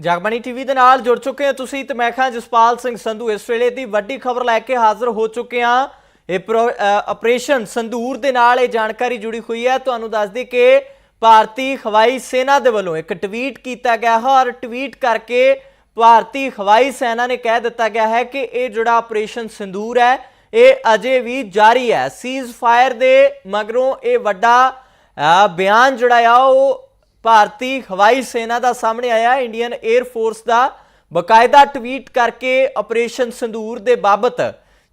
Jagbani TV ਦੇ ਨਾਲ ਜੁੜ ਚੁੱਕੇ ਹੋ ਤੁਸੀਂ ਤੇ ਮੈਂ ਖਾਂ ਜਸਪਾਲ ਸਿੰਘ ਸੰਧੂ। ਇਸ ਵੇਲੇ ਦੀ ਵੱਡੀ ਖਬਰ ਲੈ ਕੇ ਹਾਜ਼ਰ ਹੋ ਚੁੱਕੇ ਹਾਂ। ਇਹ ਪ੍ਰੋ- ਆਪਰੇਸ਼ਨ ਸੰਧੂਰ ਦੇ ਨਾਲ ਇਹ ਜਾਣਕਾਰੀ ਜੁੜੀ ਹੋਈ ਹੈ। ਤੁਹਾਨੂੰ ਦੱਸ ਦਈਏ ਕਿ ਭਾਰਤੀ ਹਵਾਈ ਸੈਨਾ ਦੇ ਵੱਲੋਂ ਇੱਕ ਟਵੀਟ ਕੀਤਾ ਗਿਆ ਹੈ ਔਰ ਟਵੀਟ ਕਰਕੇ ਭਾਰਤੀ ਹਵਾਈ ਸੈਨਾ ਨੇ ਕਹਿ ਦਿੱਤਾ ਗਿਆ ਹੈ ਕਿ ਇਹ ਜਿਹੜਾ ਆਪਰੇਸ਼ਨ ਸੰਧੂਰ ਹੈ, ਇਹ ਅਜੇ ਵੀ ਜਾਰੀ ਹੈ। ਸੀਜ਼ ਫਾਇਰ ਦੇ ਮਗਰੋਂ ਇਹ ਵੱਡਾ ਬਿਆਨ ਜਿਹੜਾ ਆ, ਉਹ ਭਾਰਤੀ ਹਵਾਈ ਸੈਨਾ ਦਾ ਸਾਹਮਣੇ ਆਇਆ। ਇੰਡੀਅਨ 에ਅਰ ਫੋਰਸ ਦਾ ਬਕਾਇਦਾ ਟਵੀਟ ਕਰਕੇ ਆਪਰੇਸ਼ਨ ਸੰਦੂਰ ਦੇ ਬਾਬਤ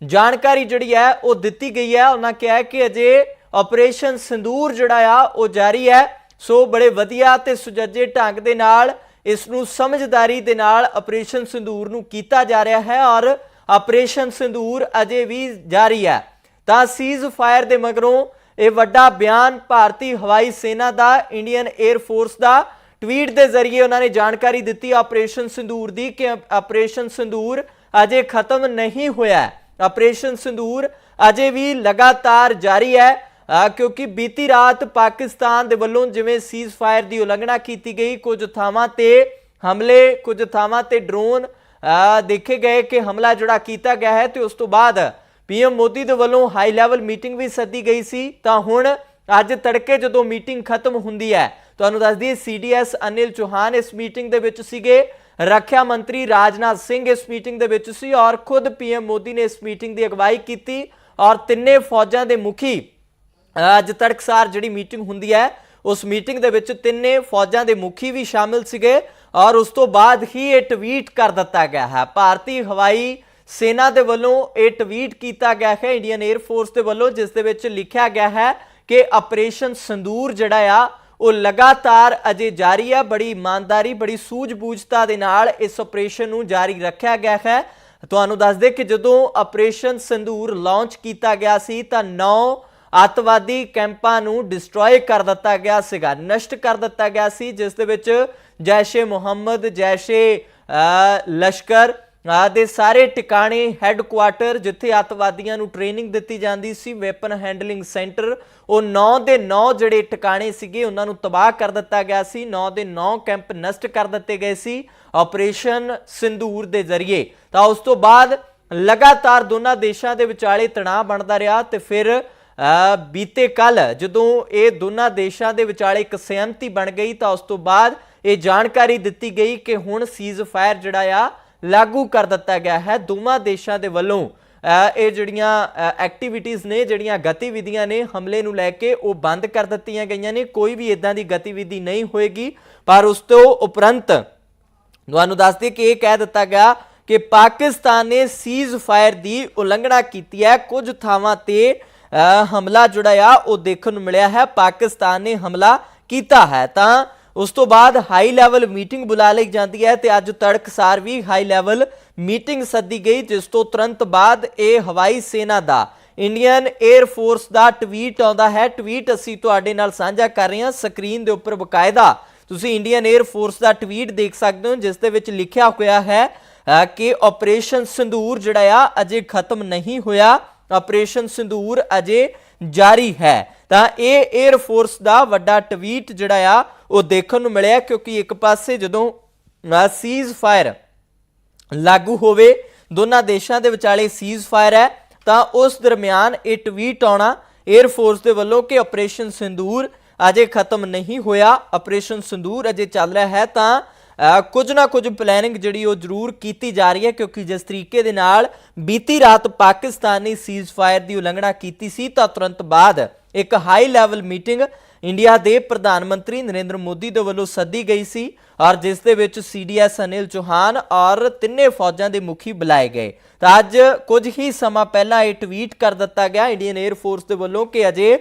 ਜਾਣਕਾਰੀ ਜਿਹੜੀ ਹੈ, ਉਹ ਦਿੱਤੀ ਗਈ ਹੈ। ਉਹਨਾਂ ਕਿਹਾ ਕਿ ਅਜੇ ਆਪਰੇਸ਼ਨ ਸੰਦੂਰ ਜਿਹੜਾ ਆ, ਉਹ ਜਾਰੀ ਹੈ। ਸੋ ਬੜੇ ਵਧੀਆ ਤੇ ਸੁਜੱਜੇ ਢੰਗ ਦੇ ਨਾਲ, ਇਸ ਨੂੰ ਸਮਝਦਾਰੀ ਦੇ ਨਾਲ ਆਪਰੇਸ਼ਨ ਸੰਦੂਰ ਨੂੰ ਕੀਤਾ ਜਾ ਰਿਹਾ ਹੈ ਔਰ ਆਪਰੇਸ਼ਨ ਸੰਦੂਰ ਅਜੇ ਵੀ ਜਾਰੀ ਹੈ। ਤਾਂ ਸੀਜ਼ ਫਾਇਰ ਦੇ ਮਗਰੋਂ ਇਹ ਵੱਡਾ ਬਿਆਨ ਭਾਰਤੀ ਹਵਾਈ ਸੈਨਾ ਦਾ, ਇੰਡੀਅਨ 에ਅਰ ਫੋਰਸ ਦਾ। ਟਵੀਟ ਦੇ ਜ਼ਰੀਏ ਉਹਨਾਂ ਨੇ ਜਾਣਕਾਰੀ ਦਿੱਤੀ ਆਪਰੇਸ਼ਨ ਸੰਦੂਰ ਦੀ ਕਿ ਆਪਰੇਸ਼ਨ ਸੰਦੂਰ ਅਜੇ ਖਤਮ ਨਹੀਂ ਹੋਇਆ ਆਪਰੇਸ਼ਨ ਸੰਦੂਰ ਅਜੇ ਵੀ ਲਗਾਤਾਰ ਜਾਰੀ ਹੈ ਕਿਉਂਕਿ ਬੀਤੀ ਰਾਤ ਪਾਕਿਸਤਾਨ ਦੇ ਵੱਲੋਂ ਜਿਵੇਂ ਸੀਜ਼ ਫਾਇਰ ਦੀ ਉਲੰਘਣਾ ਕੀਤੀ ਗਈ, ਕੁਝ ਥਾਵਾਂ ਤੇ ਹਮਲੇ, ਕੁਝ ਥਾਵਾਂ ਤੇ ਡਰੋਨ ਦੇਖੇ ਗਏ ਕਿ ਹਮਲਾ ਜਿਹੜਾ ਕੀਤਾ ਗਿਆ ਹੈ ਤੇ ਉਸ ਤੋਂ ਬਾਅਦ ਪੀਐਮ ਮੋਦੀ ਦੇ ਵੱਲੋਂ ਹਾਈ ਲੈਵਲ ਮੀਟਿੰਗ ਵੀ ਸੱਦੀ ਗਈ ਸੀ। ਤਾਂ ਹੁਣ ਅੱਜ ਤੜਕੇ ਜਦੋਂ ਮੀਟਿੰਗ ਖਤਮ ਹੁੰਦੀ ਹੈ, ਤੁਹਾਨੂੰ ਦੱਸ ਦਈਏ ਸੀਡੀਐਸ ਅਨਿਲ ਚੌਹਾਨ ਇਸ ਮੀਟਿੰਗ ਦੇ ਵਿੱਚ ਸੀਗੇ। ਰੱਖਿਆ ਮੰਤਰੀ ਰਾਜਨਾਥ ਸਿੰਘ ਇਸ ਮੀਟਿੰਗ ਦੇ ਵਿੱਚ ਸੀ ਔਰ ਖੁਦ ਪੀਐਮ ਮੋਦੀ ਨੇ ਇਸ ਮੀਟਿੰਗ ਦੀ ਅਗਵਾਈ ਕੀਤੀ ਔਰ ਤਿੰਨੇ ਫੌਜਾਂ ਦੇ ਮੁਖੀ, ਅੱਜ ਤੜਕਸਾਰ ਜਿਹੜੀ ਮੀਟਿੰਗ ਹੁੰਦੀ ਹੈ, ਉਸ ਮੀਟਿੰਗ ਦੇ ਵਿੱਚ ਤਿੰਨੇ ਫੌਜਾਂ ਦੇ ਮੁਖੀ ਵੀ ਸ਼ਾਮਿਲ ਸੀਗੇ ਔਰ ਉਸ ਤੋਂ ਬਾਅਦ ਹੀ ਇਹ ਟਵੀਟ ਕਰ ਦਿੱਤਾ ਗਿਆ ਹੈ। ਭਾਰਤੀ ਹਵਾਈ ਸੈਨਾ ਦੇ ਵੱਲੋਂ ਇਹ ਟਵੀਟ ਕੀਤਾ ਗਿਆ ਹੈ, ਇੰਡੀਅਨ 에ਅਰ ਫੋਰਸ ਦੇ ਵੱਲੋਂ, ਜਿਸ ਦੇ ਵਿੱਚ ਲਿਖਿਆ ਗਿਆ ਹੈ ਕਿ ਆਪਰੇਸ਼ਨ ਸੰਦੂਰ ਜਿਹੜਾ ਆ, ਉਹ ਲਗਾਤਾਰ ਅਜੇ ਜਾਰੀ ਹੈ ਬੜੀ ਇਮਾਨਦਾਰੀ, ਬੜੀ ਸੂਝ-ਬੂਝਤਾ ਦੇ ਨਾਲ ਇਸ ਆਪਰੇਸ਼ਨ ਨੂੰ ਜਾਰੀ ਰੱਖਿਆ ਗਿਆ ਹੈ। ਤੁਹਾਨੂੰ ਦੱਸ ਦੇ ਕਿ ਜਦੋਂ ਆਪਰੇਸ਼ਨ ਸੰਦੂਰ ਲਾਂਚ ਕੀਤਾ ਗਿਆ ਸੀ, ਤਾਂ 9 ਅੱਤਵਾਦੀ ਕੈਂਪਾਂ ਨੂੰ ਡਿਸਟਰੋਏ ਕਰ ਦਿੱਤਾ ਗਿਆ ਸੀਗਾ, ਨਸ਼ਟ ਕਰ ਦਿੱਤਾ ਗਿਆ ਸੀ, ਜਿਸ ਦੇ ਵਿੱਚ ਜੈਸ਼ੇ ਮੁਹੰਮਦ, ਜੈਸ਼ੇ ਲਸ਼ਕਰ ਦੇ ਸਾਰੇ ਟਿਕਾਣੇ ਹੈੱਡਕੁਆਟਰ ਜਿੱਥੇ ਅੱਤਵਾਦੀਆਂ ਨੂੰ ਟ੍ਰੇਨਿੰਗ ਦਿੱਤੀ ਜਾਂਦੀ ਸੀ ਵੈਪਨ ਹੈਂਡਲਿੰਗ ਸੈਂਟਰ ਉਹ 9 ਦੇ 9 ਜਿਹੜੇ ਟਿਕਾਣੇ ਸੀਗੇ, ਉਹਨਾਂ ਨੂੰ ਤਬਾਹ ਕਰ ਦਿੱਤਾ ਗਿਆ ਸੀ। 9 ਦੇ 9 ਕੈਂਪ ਨਸ਼ਟ ਕਰ ਦਿੱਤੇ ਗਏ ਸੀ ਆਪਰੇਸ਼ਨ ਸਿੰਦੂਰ ਦੇ ਜ਼ਰੀਏ। ਤਾਂ ਉਸ ਤੋਂ ਬਾਅਦ ਲਗਾਤਾਰ ਦੋਨਾਂ ਦੇਸ਼ਾਂ ਦੇ ਵਿਚਾਲੇ ਤਣਾਅ ਬਣਦਾ ਰਿਹਾ ਤੇ ਫਿਰ ਬੀਤੇ ਕੱਲ ਜਦੋਂ ਇਹ ਦੋਨਾਂ ਦੇਸ਼ਾਂ ਦੇ ਵਿਚਾਲੇ ਇੱਕ ਸਹਿਮਤੀ ਬਣ ਗਈ, ਤਾਂ ਉਸ ਤੋਂ ਬਾਅਦ ਇਹ ਜਾਣਕਾਰੀ ਦਿੱਤੀ ਗਈ ਕਿ ਹੁਣ ਸੀਜ਼ ਫਾਇਰ ਜਿਹੜਾ ਆ ਲਾਗੂ ਕਰ ਦਿੱਤਾ ਗਿਆ ਹੈ। ਦੋਵਾਂ ਦੇਸ਼ਾਂ ਦੇ ਵੱਲੋਂ ਇਹ ਜਿਹੜੀਆਂ ਐਕਟੀਵਿਟੀਆਂ ਨੇ, ਜਿਹੜੀਆਂ ਗਤੀਵਿਧੀਆਂ ਨੇ, ਹਮਲੇ ਨੂੰ ਲੈ ਕੇ ਉਹ ਬੰਦ ਕਰ ਦਿੱਤੀਆਂ ਗਈਆਂ ਨੇ। ਕੋਈ ਵੀ ਇਦਾਂ ਦੀ ਗਤੀਵਿਧੀ ਨਹੀਂ ਹੋਏਗੀ, ਪਰ ਉਸ ਤੋਂ ਉਪਰੰਤ ਤੁਹਾਨੂੰ ਦੱਸ ਦਈਏ ਕਿ ਇਹ ਕਹਿ ਦਿੱਤਾ ਗਿਆ ਕਿ ਪਾਕਿਸਤਾਨ ਨੇ ਸੀਜ਼ ਫਾਇਰ ਦੀ ਉਲੰਘਣਾ ਕੀਤੀ ਹੈ। ਕੁਝ ਥਾਵਾਂ ਤੇ ਹਮਲਾ ਜਿਹੜਾ ਆ, ਉਹ ਦੇਖਣ ਨੂੰ ਮਿਲਿਆ ਹੈ। ਪਾਕਿਸਤਾਨ ਨੇ ਹਮਲਾ ਕੀਤਾ ਹੈ। ਤਾਂ ਉਸ ਤੋਂ ਬਾਅਦ ਹਾਈ ਲੈਵਲ ਮੀਟਿੰਗ ਬੁਲਾ ਲਈ ਜਾਂਦੀ ਹੈ ਤੇ ਅੱਜ ਤੜਕਸਾਰ ਵੀ ਹਾਈ ਲੈਵਲ ਮੀਟਿੰਗ ਸੱਦੀ ਗਈ, ਜਿਸ ਤੋਂ ਤੁਰੰਤ ਬਾਅਦ ਇਹ ਹਵਾਈ ਸੈਨਾ ਦਾ ਇੰਡੀਅਨ 에ਅਰ ਫੋਰਸ ਦਾ ਟਵੀਟ ਆਉਂਦਾ ਹੈ। ਟਵੀਟ ਅਸੀਂ ਤੁਹਾਡੇ ਨਾਲ ਸਾਂਝਾ ਕਰ ਰਹੇ ਹਾਂ ਸਕਰੀਨ ਦੇ ਉੱਪਰ ਬਕਾਇਦਾ। ਤੁਸੀਂ ਇੰਡੀਅਨ 에ਅਰ ਫੋਰਸ ਦਾ ਟਵੀਟ ਦੇਖ ਸਕਦੇ ਹੋ, ਜਿਸ ਦੇ ਵਿੱਚ ਲਿਖਿਆ ਹੋਇਆ ਹੈ ਕਿ ਆਪਰੇਸ਼ਨ ਸੰਧੂਰ ਜਿਹੜਾ ਆ, ਅਜੇ ਖਤਮ ਨਹੀਂ ਹੋਇਆ। ਆਪਰੇਸ਼ਨ ਸੰਧੂਰ ਅਜੇ ਜਾਰੀ ਹੈ। ਤਾਂ ਇਹ 에ਅਰ ਫੋਰਸ ਦਾ ਵੱਡਾ ਟਵੀਟ ਜਿਹੜਾ ਆ, ਉਹ ਦੇਖਣ ਨੂੰ ਮਿਲਿਆ ਕਿਉਂਕਿ ਇੱਕ ਪਾਸੇ ਜਦੋਂ ਸੀਜ਼ ਫਾਇਰ ਲਾਗੂ ਹੋਵੇ, ਦੋਨਾਂ ਦੇਸ਼ਾਂ ਦੇ ਵਿਚਾਲੇ ਸੀਜ਼ ਫਾਇਰ ਹੈ, ਤਾਂ ਉਸ ਦਰਮਿਆਨ ਇਹ ਟਵੀਟ ਆਉਣਾ 에ਅਰ ਫੋਰਸ ਦੇ ਵੱਲੋਂ ਕਿ ਆਪਰੇਸ਼ਨ ਸਿੰਦੂਰ ਅਜੇ ਖਤਮ ਨਹੀਂ ਹੋਇਆ। ਆਪਰੇਸ਼ਨ ਸਿੰਦੂਰ ਅਜੇ ਚੱਲ ਰਿਹਾ ਹੈ ਤਾਂ ਕੁਝ ਨਾ ਕੁਝ ਪਲੈਨਿੰਗ ਜਿਹੜੀ ਉਹ ਜ਼ਰੂਰ ਕੀਤੀ ਜਾ ਰਹੀ ਹੈ ਕਿਉਂਕਿ ਜਿਸ ਤਰੀਕੇ ਦੇ ਨਾਲ ਬੀਤੀ ਰਾਤ ਪਾਕਿਸਤਾਨ ਨੇ ਸੀਜ਼ ਫਾਇਰ ਦੀ ਉਲੰਘਣਾ ਕੀਤੀ ਸੀ, ਤਾਂ ਤੁਰੰਤ ਬਾਅਦ ਇੱਕ ਹਾਈ ਲੈਵਲ ਮੀਟਿੰਗ ਇੰਡੀਆ ਦੇ ਪ੍ਰਧਾਨ ਮੰਤਰੀ ਨਰਿੰਦਰ ਮੋਦੀ ਦੇ ਵੱਲੋਂ ਸੱਦੀ ਗਈ ਸੀ ਔਰ ਜਿਸ ਦੇ ਵਿੱਚ ਸੀਡੀਐਸ ਅਨਿਲ ਚੌਹਾਨ ਔਰ ਤਿੰਨੇ ਫੌਜਾਂ ਦੇ ਮੁਖੀ ਬੁਲਾਏ ਗਏ। ਤਾਂ ਅੱਜ ਕੁਝ ਹੀ ਸਮਾਂ ਪਹਿਲਾਂ ਇਹ ਟਵੀਟ ਕਰ ਦਿੱਤਾ ਗਿਆ ਇੰਡੀਅਨ 에ਅਰ ਫੋਰਸ ਦੇ ਵੱਲੋਂ ਕਿ ਅਜੇ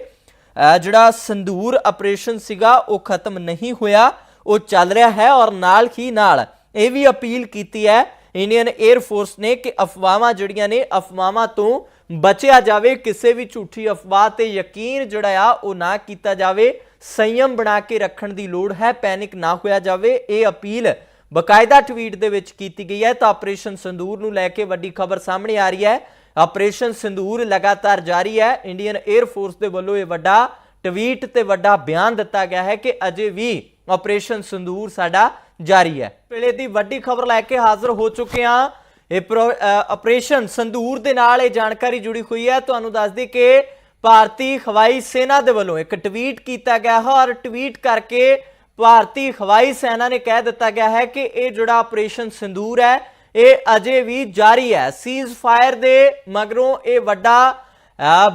ਜਿਹੜਾ ਸੰਦੂਰ ਆਪਰੇਸ਼ਨ ਸੀਗਾ ਉਹ ਖਤਮ ਨਹੀਂ ਹੋਇਆ, ਉਹ ਚੱਲ ਰਿਹਾ ਹੈ ਔਰ ਨਾਲ ਹੀ ਨਾਲ ਇਹ ਵੀ ਅਪੀਲ ਕੀਤੀ ਹੈ ਇੰਡੀਅਨ 에ਅਰ ਫੋਰਸ ਨੇ ਕਿ ਅਫਵਾਹਾਂ ਜਿਹੜੀਆਂ ਨੇ ਅਫਵਾਹਾਂ ਤੋਂ ਬਚਿਆ ਜਾਵੇ, ਕਿਸੇ ਵੀ ਝੂਠੀ ਅਫਵਾਹ ਤੇ ਯਕੀਨ ਜਿਹੜਾ ਆ, ਉਹ ਨਾ ਕੀਤਾ ਜਾਵੇ। ਸੰਯਮ ਬਣਾ ਕੇ ਰੱਖਣ ਦੀ ਲੋੜ ਹੈ, ਪੈਨਿਕ ਨਾ ਹੋਇਆ ਜਾਵੇ। ਇਹ ਅਪੀਲ ਬਕਾਇਦਾ ਟਵੀਟ ਦੇ ਵਿੱਚ ਕੀਤੀ ਗਈ ਹੈ। ਤਾਂ ਆਪਰੇਸ਼ਨ ਸੰਦੂਰ ਨੂੰ ਲੈ ਕੇ ਵੱਡੀ ਖਬਰ ਸਾਹਮਣੇ ਆ ਰਹੀ ਹੈ। ਆਪਰੇਸ਼ਨ ਸੰਦੂਰ ਲਗਾਤਾਰ ਜਾਰੀ ਹੈ। ਇੰਡੀਅਨ 에ਅਰ ਫੋਰਸ ਦੇ ਵੱਲੋਂ ਇਹ ਵੱਡਾ ਟਵੀਟ ਤੇ ਵੱਡਾ ਬਿਆਨ ਦਿੱਤਾ ਗਿਆ ਹੈ ਕਿ ਅਜੇ ਵੀ ਆਪਰੇਸ਼ਨ ਸੰਦੂਰ ਸਾਡਾ ਜਾਰੀ ਹੈ। ਪਿਲੇ ਦੀ ਵੱਡੀ ਖਬਰ ਲੈ ਕੇ ਹਾਜ਼ਰ ਹੋ ਚੁੱਕੇ ਹਾਂ। ਇਹ ਪ੍ਰੋ- ਆਪਰੇਸ਼ਨ ਸੰਦੂਰ ਦੇ ਨਾਲ ਇਹ ਜਾਣਕਾਰੀ ਜੁੜੀ ਹੋਈ ਹੈ। ਤੁਹਾਨੂੰ ਦੱਸ ਦਈਏ ਕਿ ਭਾਰਤੀ ਹਵਾਈ ਸੈਨਾ ਦੇ ਵੱਲੋਂ ਇੱਕ ਟਵੀਟ ਕੀਤਾ ਗਿਆ ਹੈ ਔਰ ਟਵੀਟ ਕਰਕੇ ਭਾਰਤੀ ਹਵਾਈ ਸੈਨਾ ਨੇ ਕਹਿ ਦਿੱਤਾ ਗਿਆ ਹੈ ਕਿ ਇਹ ਜਿਹੜਾ ਆਪਰੇਸ਼ਨ ਸੰਦੂਰ ਹੈ, ਇਹ ਅਜੇ ਵੀ ਜਾਰੀ ਹੈ। ਸੀਜ਼ ਫਾਇਰ ਦੇ ਮਗਰੋਂ ਇਹ ਵੱਡਾ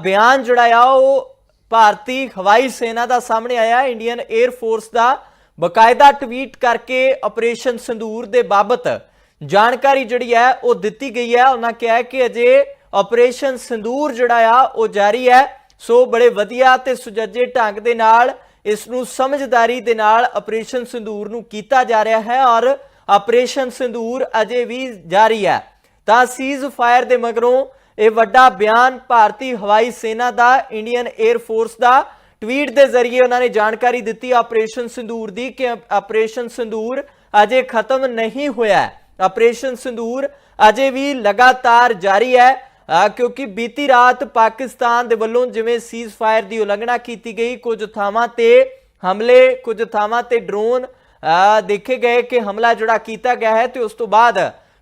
ਬਿਆਨ ਜਿਹੜਾ ਆ, ਉਹ ਭਾਰਤੀ ਹਵਾਈ ਸੈਨਾ ਦਾ ਸਾਹਮਣੇ ਆਇਆ। ਇੰਡੀਅਨ 에ਅਰ ਫੋਰਸ ਦਾ ਬਕਾਇਦਾ ਟਵੀਟ ਕਰਕੇ ਆਪਰੇਸ਼ਨ ਸੰਦੂਰ ਦੇ ਬਾਬਤ ਜਾਣਕਾਰੀ ਜਿਹੜੀ ਹੈ ਉਹ ਦਿੱਤੀ ਗਈ ਹੈ। ਉਹਨਾਂ ਕਿਹਾ ਕਿ ਅਜੇ ਆਪਰੇਸ਼ਨ ਸੰਦੂਰ ਜਿਹੜਾ ਆ, ਉਹ ਜਾਰੀ ਹੈ। ਸੋ ਬੜੇ ਵਧੀਆ ਤੇ ਸੁਜੱਜੇ ਢੰਗ ਦੇ ਨਾਲ, ਇਸ ਨੂੰ ਸਮਝਦਾਰੀ ਦੇ ਨਾਲ ਆਪਰੇਸ਼ਨ ਸੰਦੂਰ ਨੂੰ ਕੀਤਾ ਜਾ ਰਿਹਾ ਹੈ ਔਰ ਆਪਰੇਸ਼ਨ ਸੰਦੂਰ ਅਜੇ ਵੀ ਜਾਰੀ ਹੈ। ਤਾਂ ਸੀਜ਼ ਫਾਇਰ ਦੇ ਮਗਰੋਂ ਇਹ ਵੱਡਾ ਬਿਆਨ ਭਾਰਤੀ ਹਵਾਈ ਸੈਨਾ ਦਾ ਇੰਡੀਅਨ 에ਅਰ ਫੋਰਸ ਦਾ ਟਵੀਟ ਦੇ ਜ਼ਰੀਏ ਉਹਨਾਂ ਨੇ ਜਾਣਕਾਰੀ ਦਿੱਤੀ ਆਪਰੇਸ਼ਨ ਸੰਦੂਰ ਦੀ ਕਿ ਆਪਰੇਸ਼ਨ ਸੰਦੂਰ ਅਜੇ ਖਤਮ ਨਹੀਂ ਹੋਇਆ ਹੈ। ਆਪਰੇਸ਼ਨ ਸੰਦੂਰ ਅਜੇ ਵੀ ਲਗਾਤਾਰ ਜਾਰੀ ਹੈ ਕਿਉਂਕਿ ਬੀਤੀ ਰਾਤ ਪਾਕਿਸਤਾਨ ਦੇ ਵੱਲੋਂ ਜਿਵੇਂ ਸੀਜ਼ ਫਾਇਰ ਦੀ ਉਲੰਘਣਾ ਕੀਤੀ ਗਈ, ਕੁਝ ਥਾਵਾਂ ਤੇ ਹਮਲੇ, ਕੁਝ ਥਾਵਾਂ ਤੇ ਡਰੋਨ ਦੇਖੇ ਗਏ ਕਿ ਹਮਲਾ ਜਿਹੜਾ ਕੀਤਾ ਗਿਆ ਹੈ ਤੇ ਉਸ ਤੋਂ ਬਾਅਦ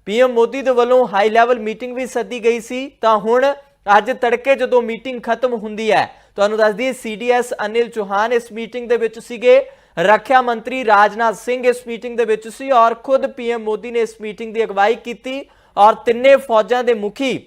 ਪੀਐਮ ਮੋਦੀ ਦੇ ਵੱਲੋਂ ਹਾਈ ਲੈਵਲ ਮੀਟਿੰਗ ਵੀ ਸੱਦੀ ਗਈ ਸੀ। ਤਾਂ ਹੁਣ ਅੱਜ ਤੜਕੇ ਜਦੋਂ ਮੀਟਿੰਗ ਖਤਮ ਹੁੰਦੀ ਹੈ, ਤੁਹਾਨੂੰ ਦੱਸ ਦਈਏ ਸੀਡੀਐਸ ਅਨਿਲ ਚੌਹਾਨ ਇਸ ਮੀਟਿੰਗ ਦੇ ਵਿੱਚ ਸੀਗੇ। ਰੱਖਿਆ ਮੰਤਰੀ ਰਾਜਨਾਥ ਸਿੰਘ ਇਸ ਮੀਟਿੰਗ ਦੇ ਵਿੱਚ ਸੀ ਔਰ ਖੁਦ ਪੀਐਮ ਮੋਦੀ ਨੇ ਇਸ ਮੀਟਿੰਗ ਦੀ ਅਗਵਾਈ ਕੀਤੀ ਔਰ ਤਿੰਨੇ ਫੌਜਾਂ ਦੇ ਮੁਖੀ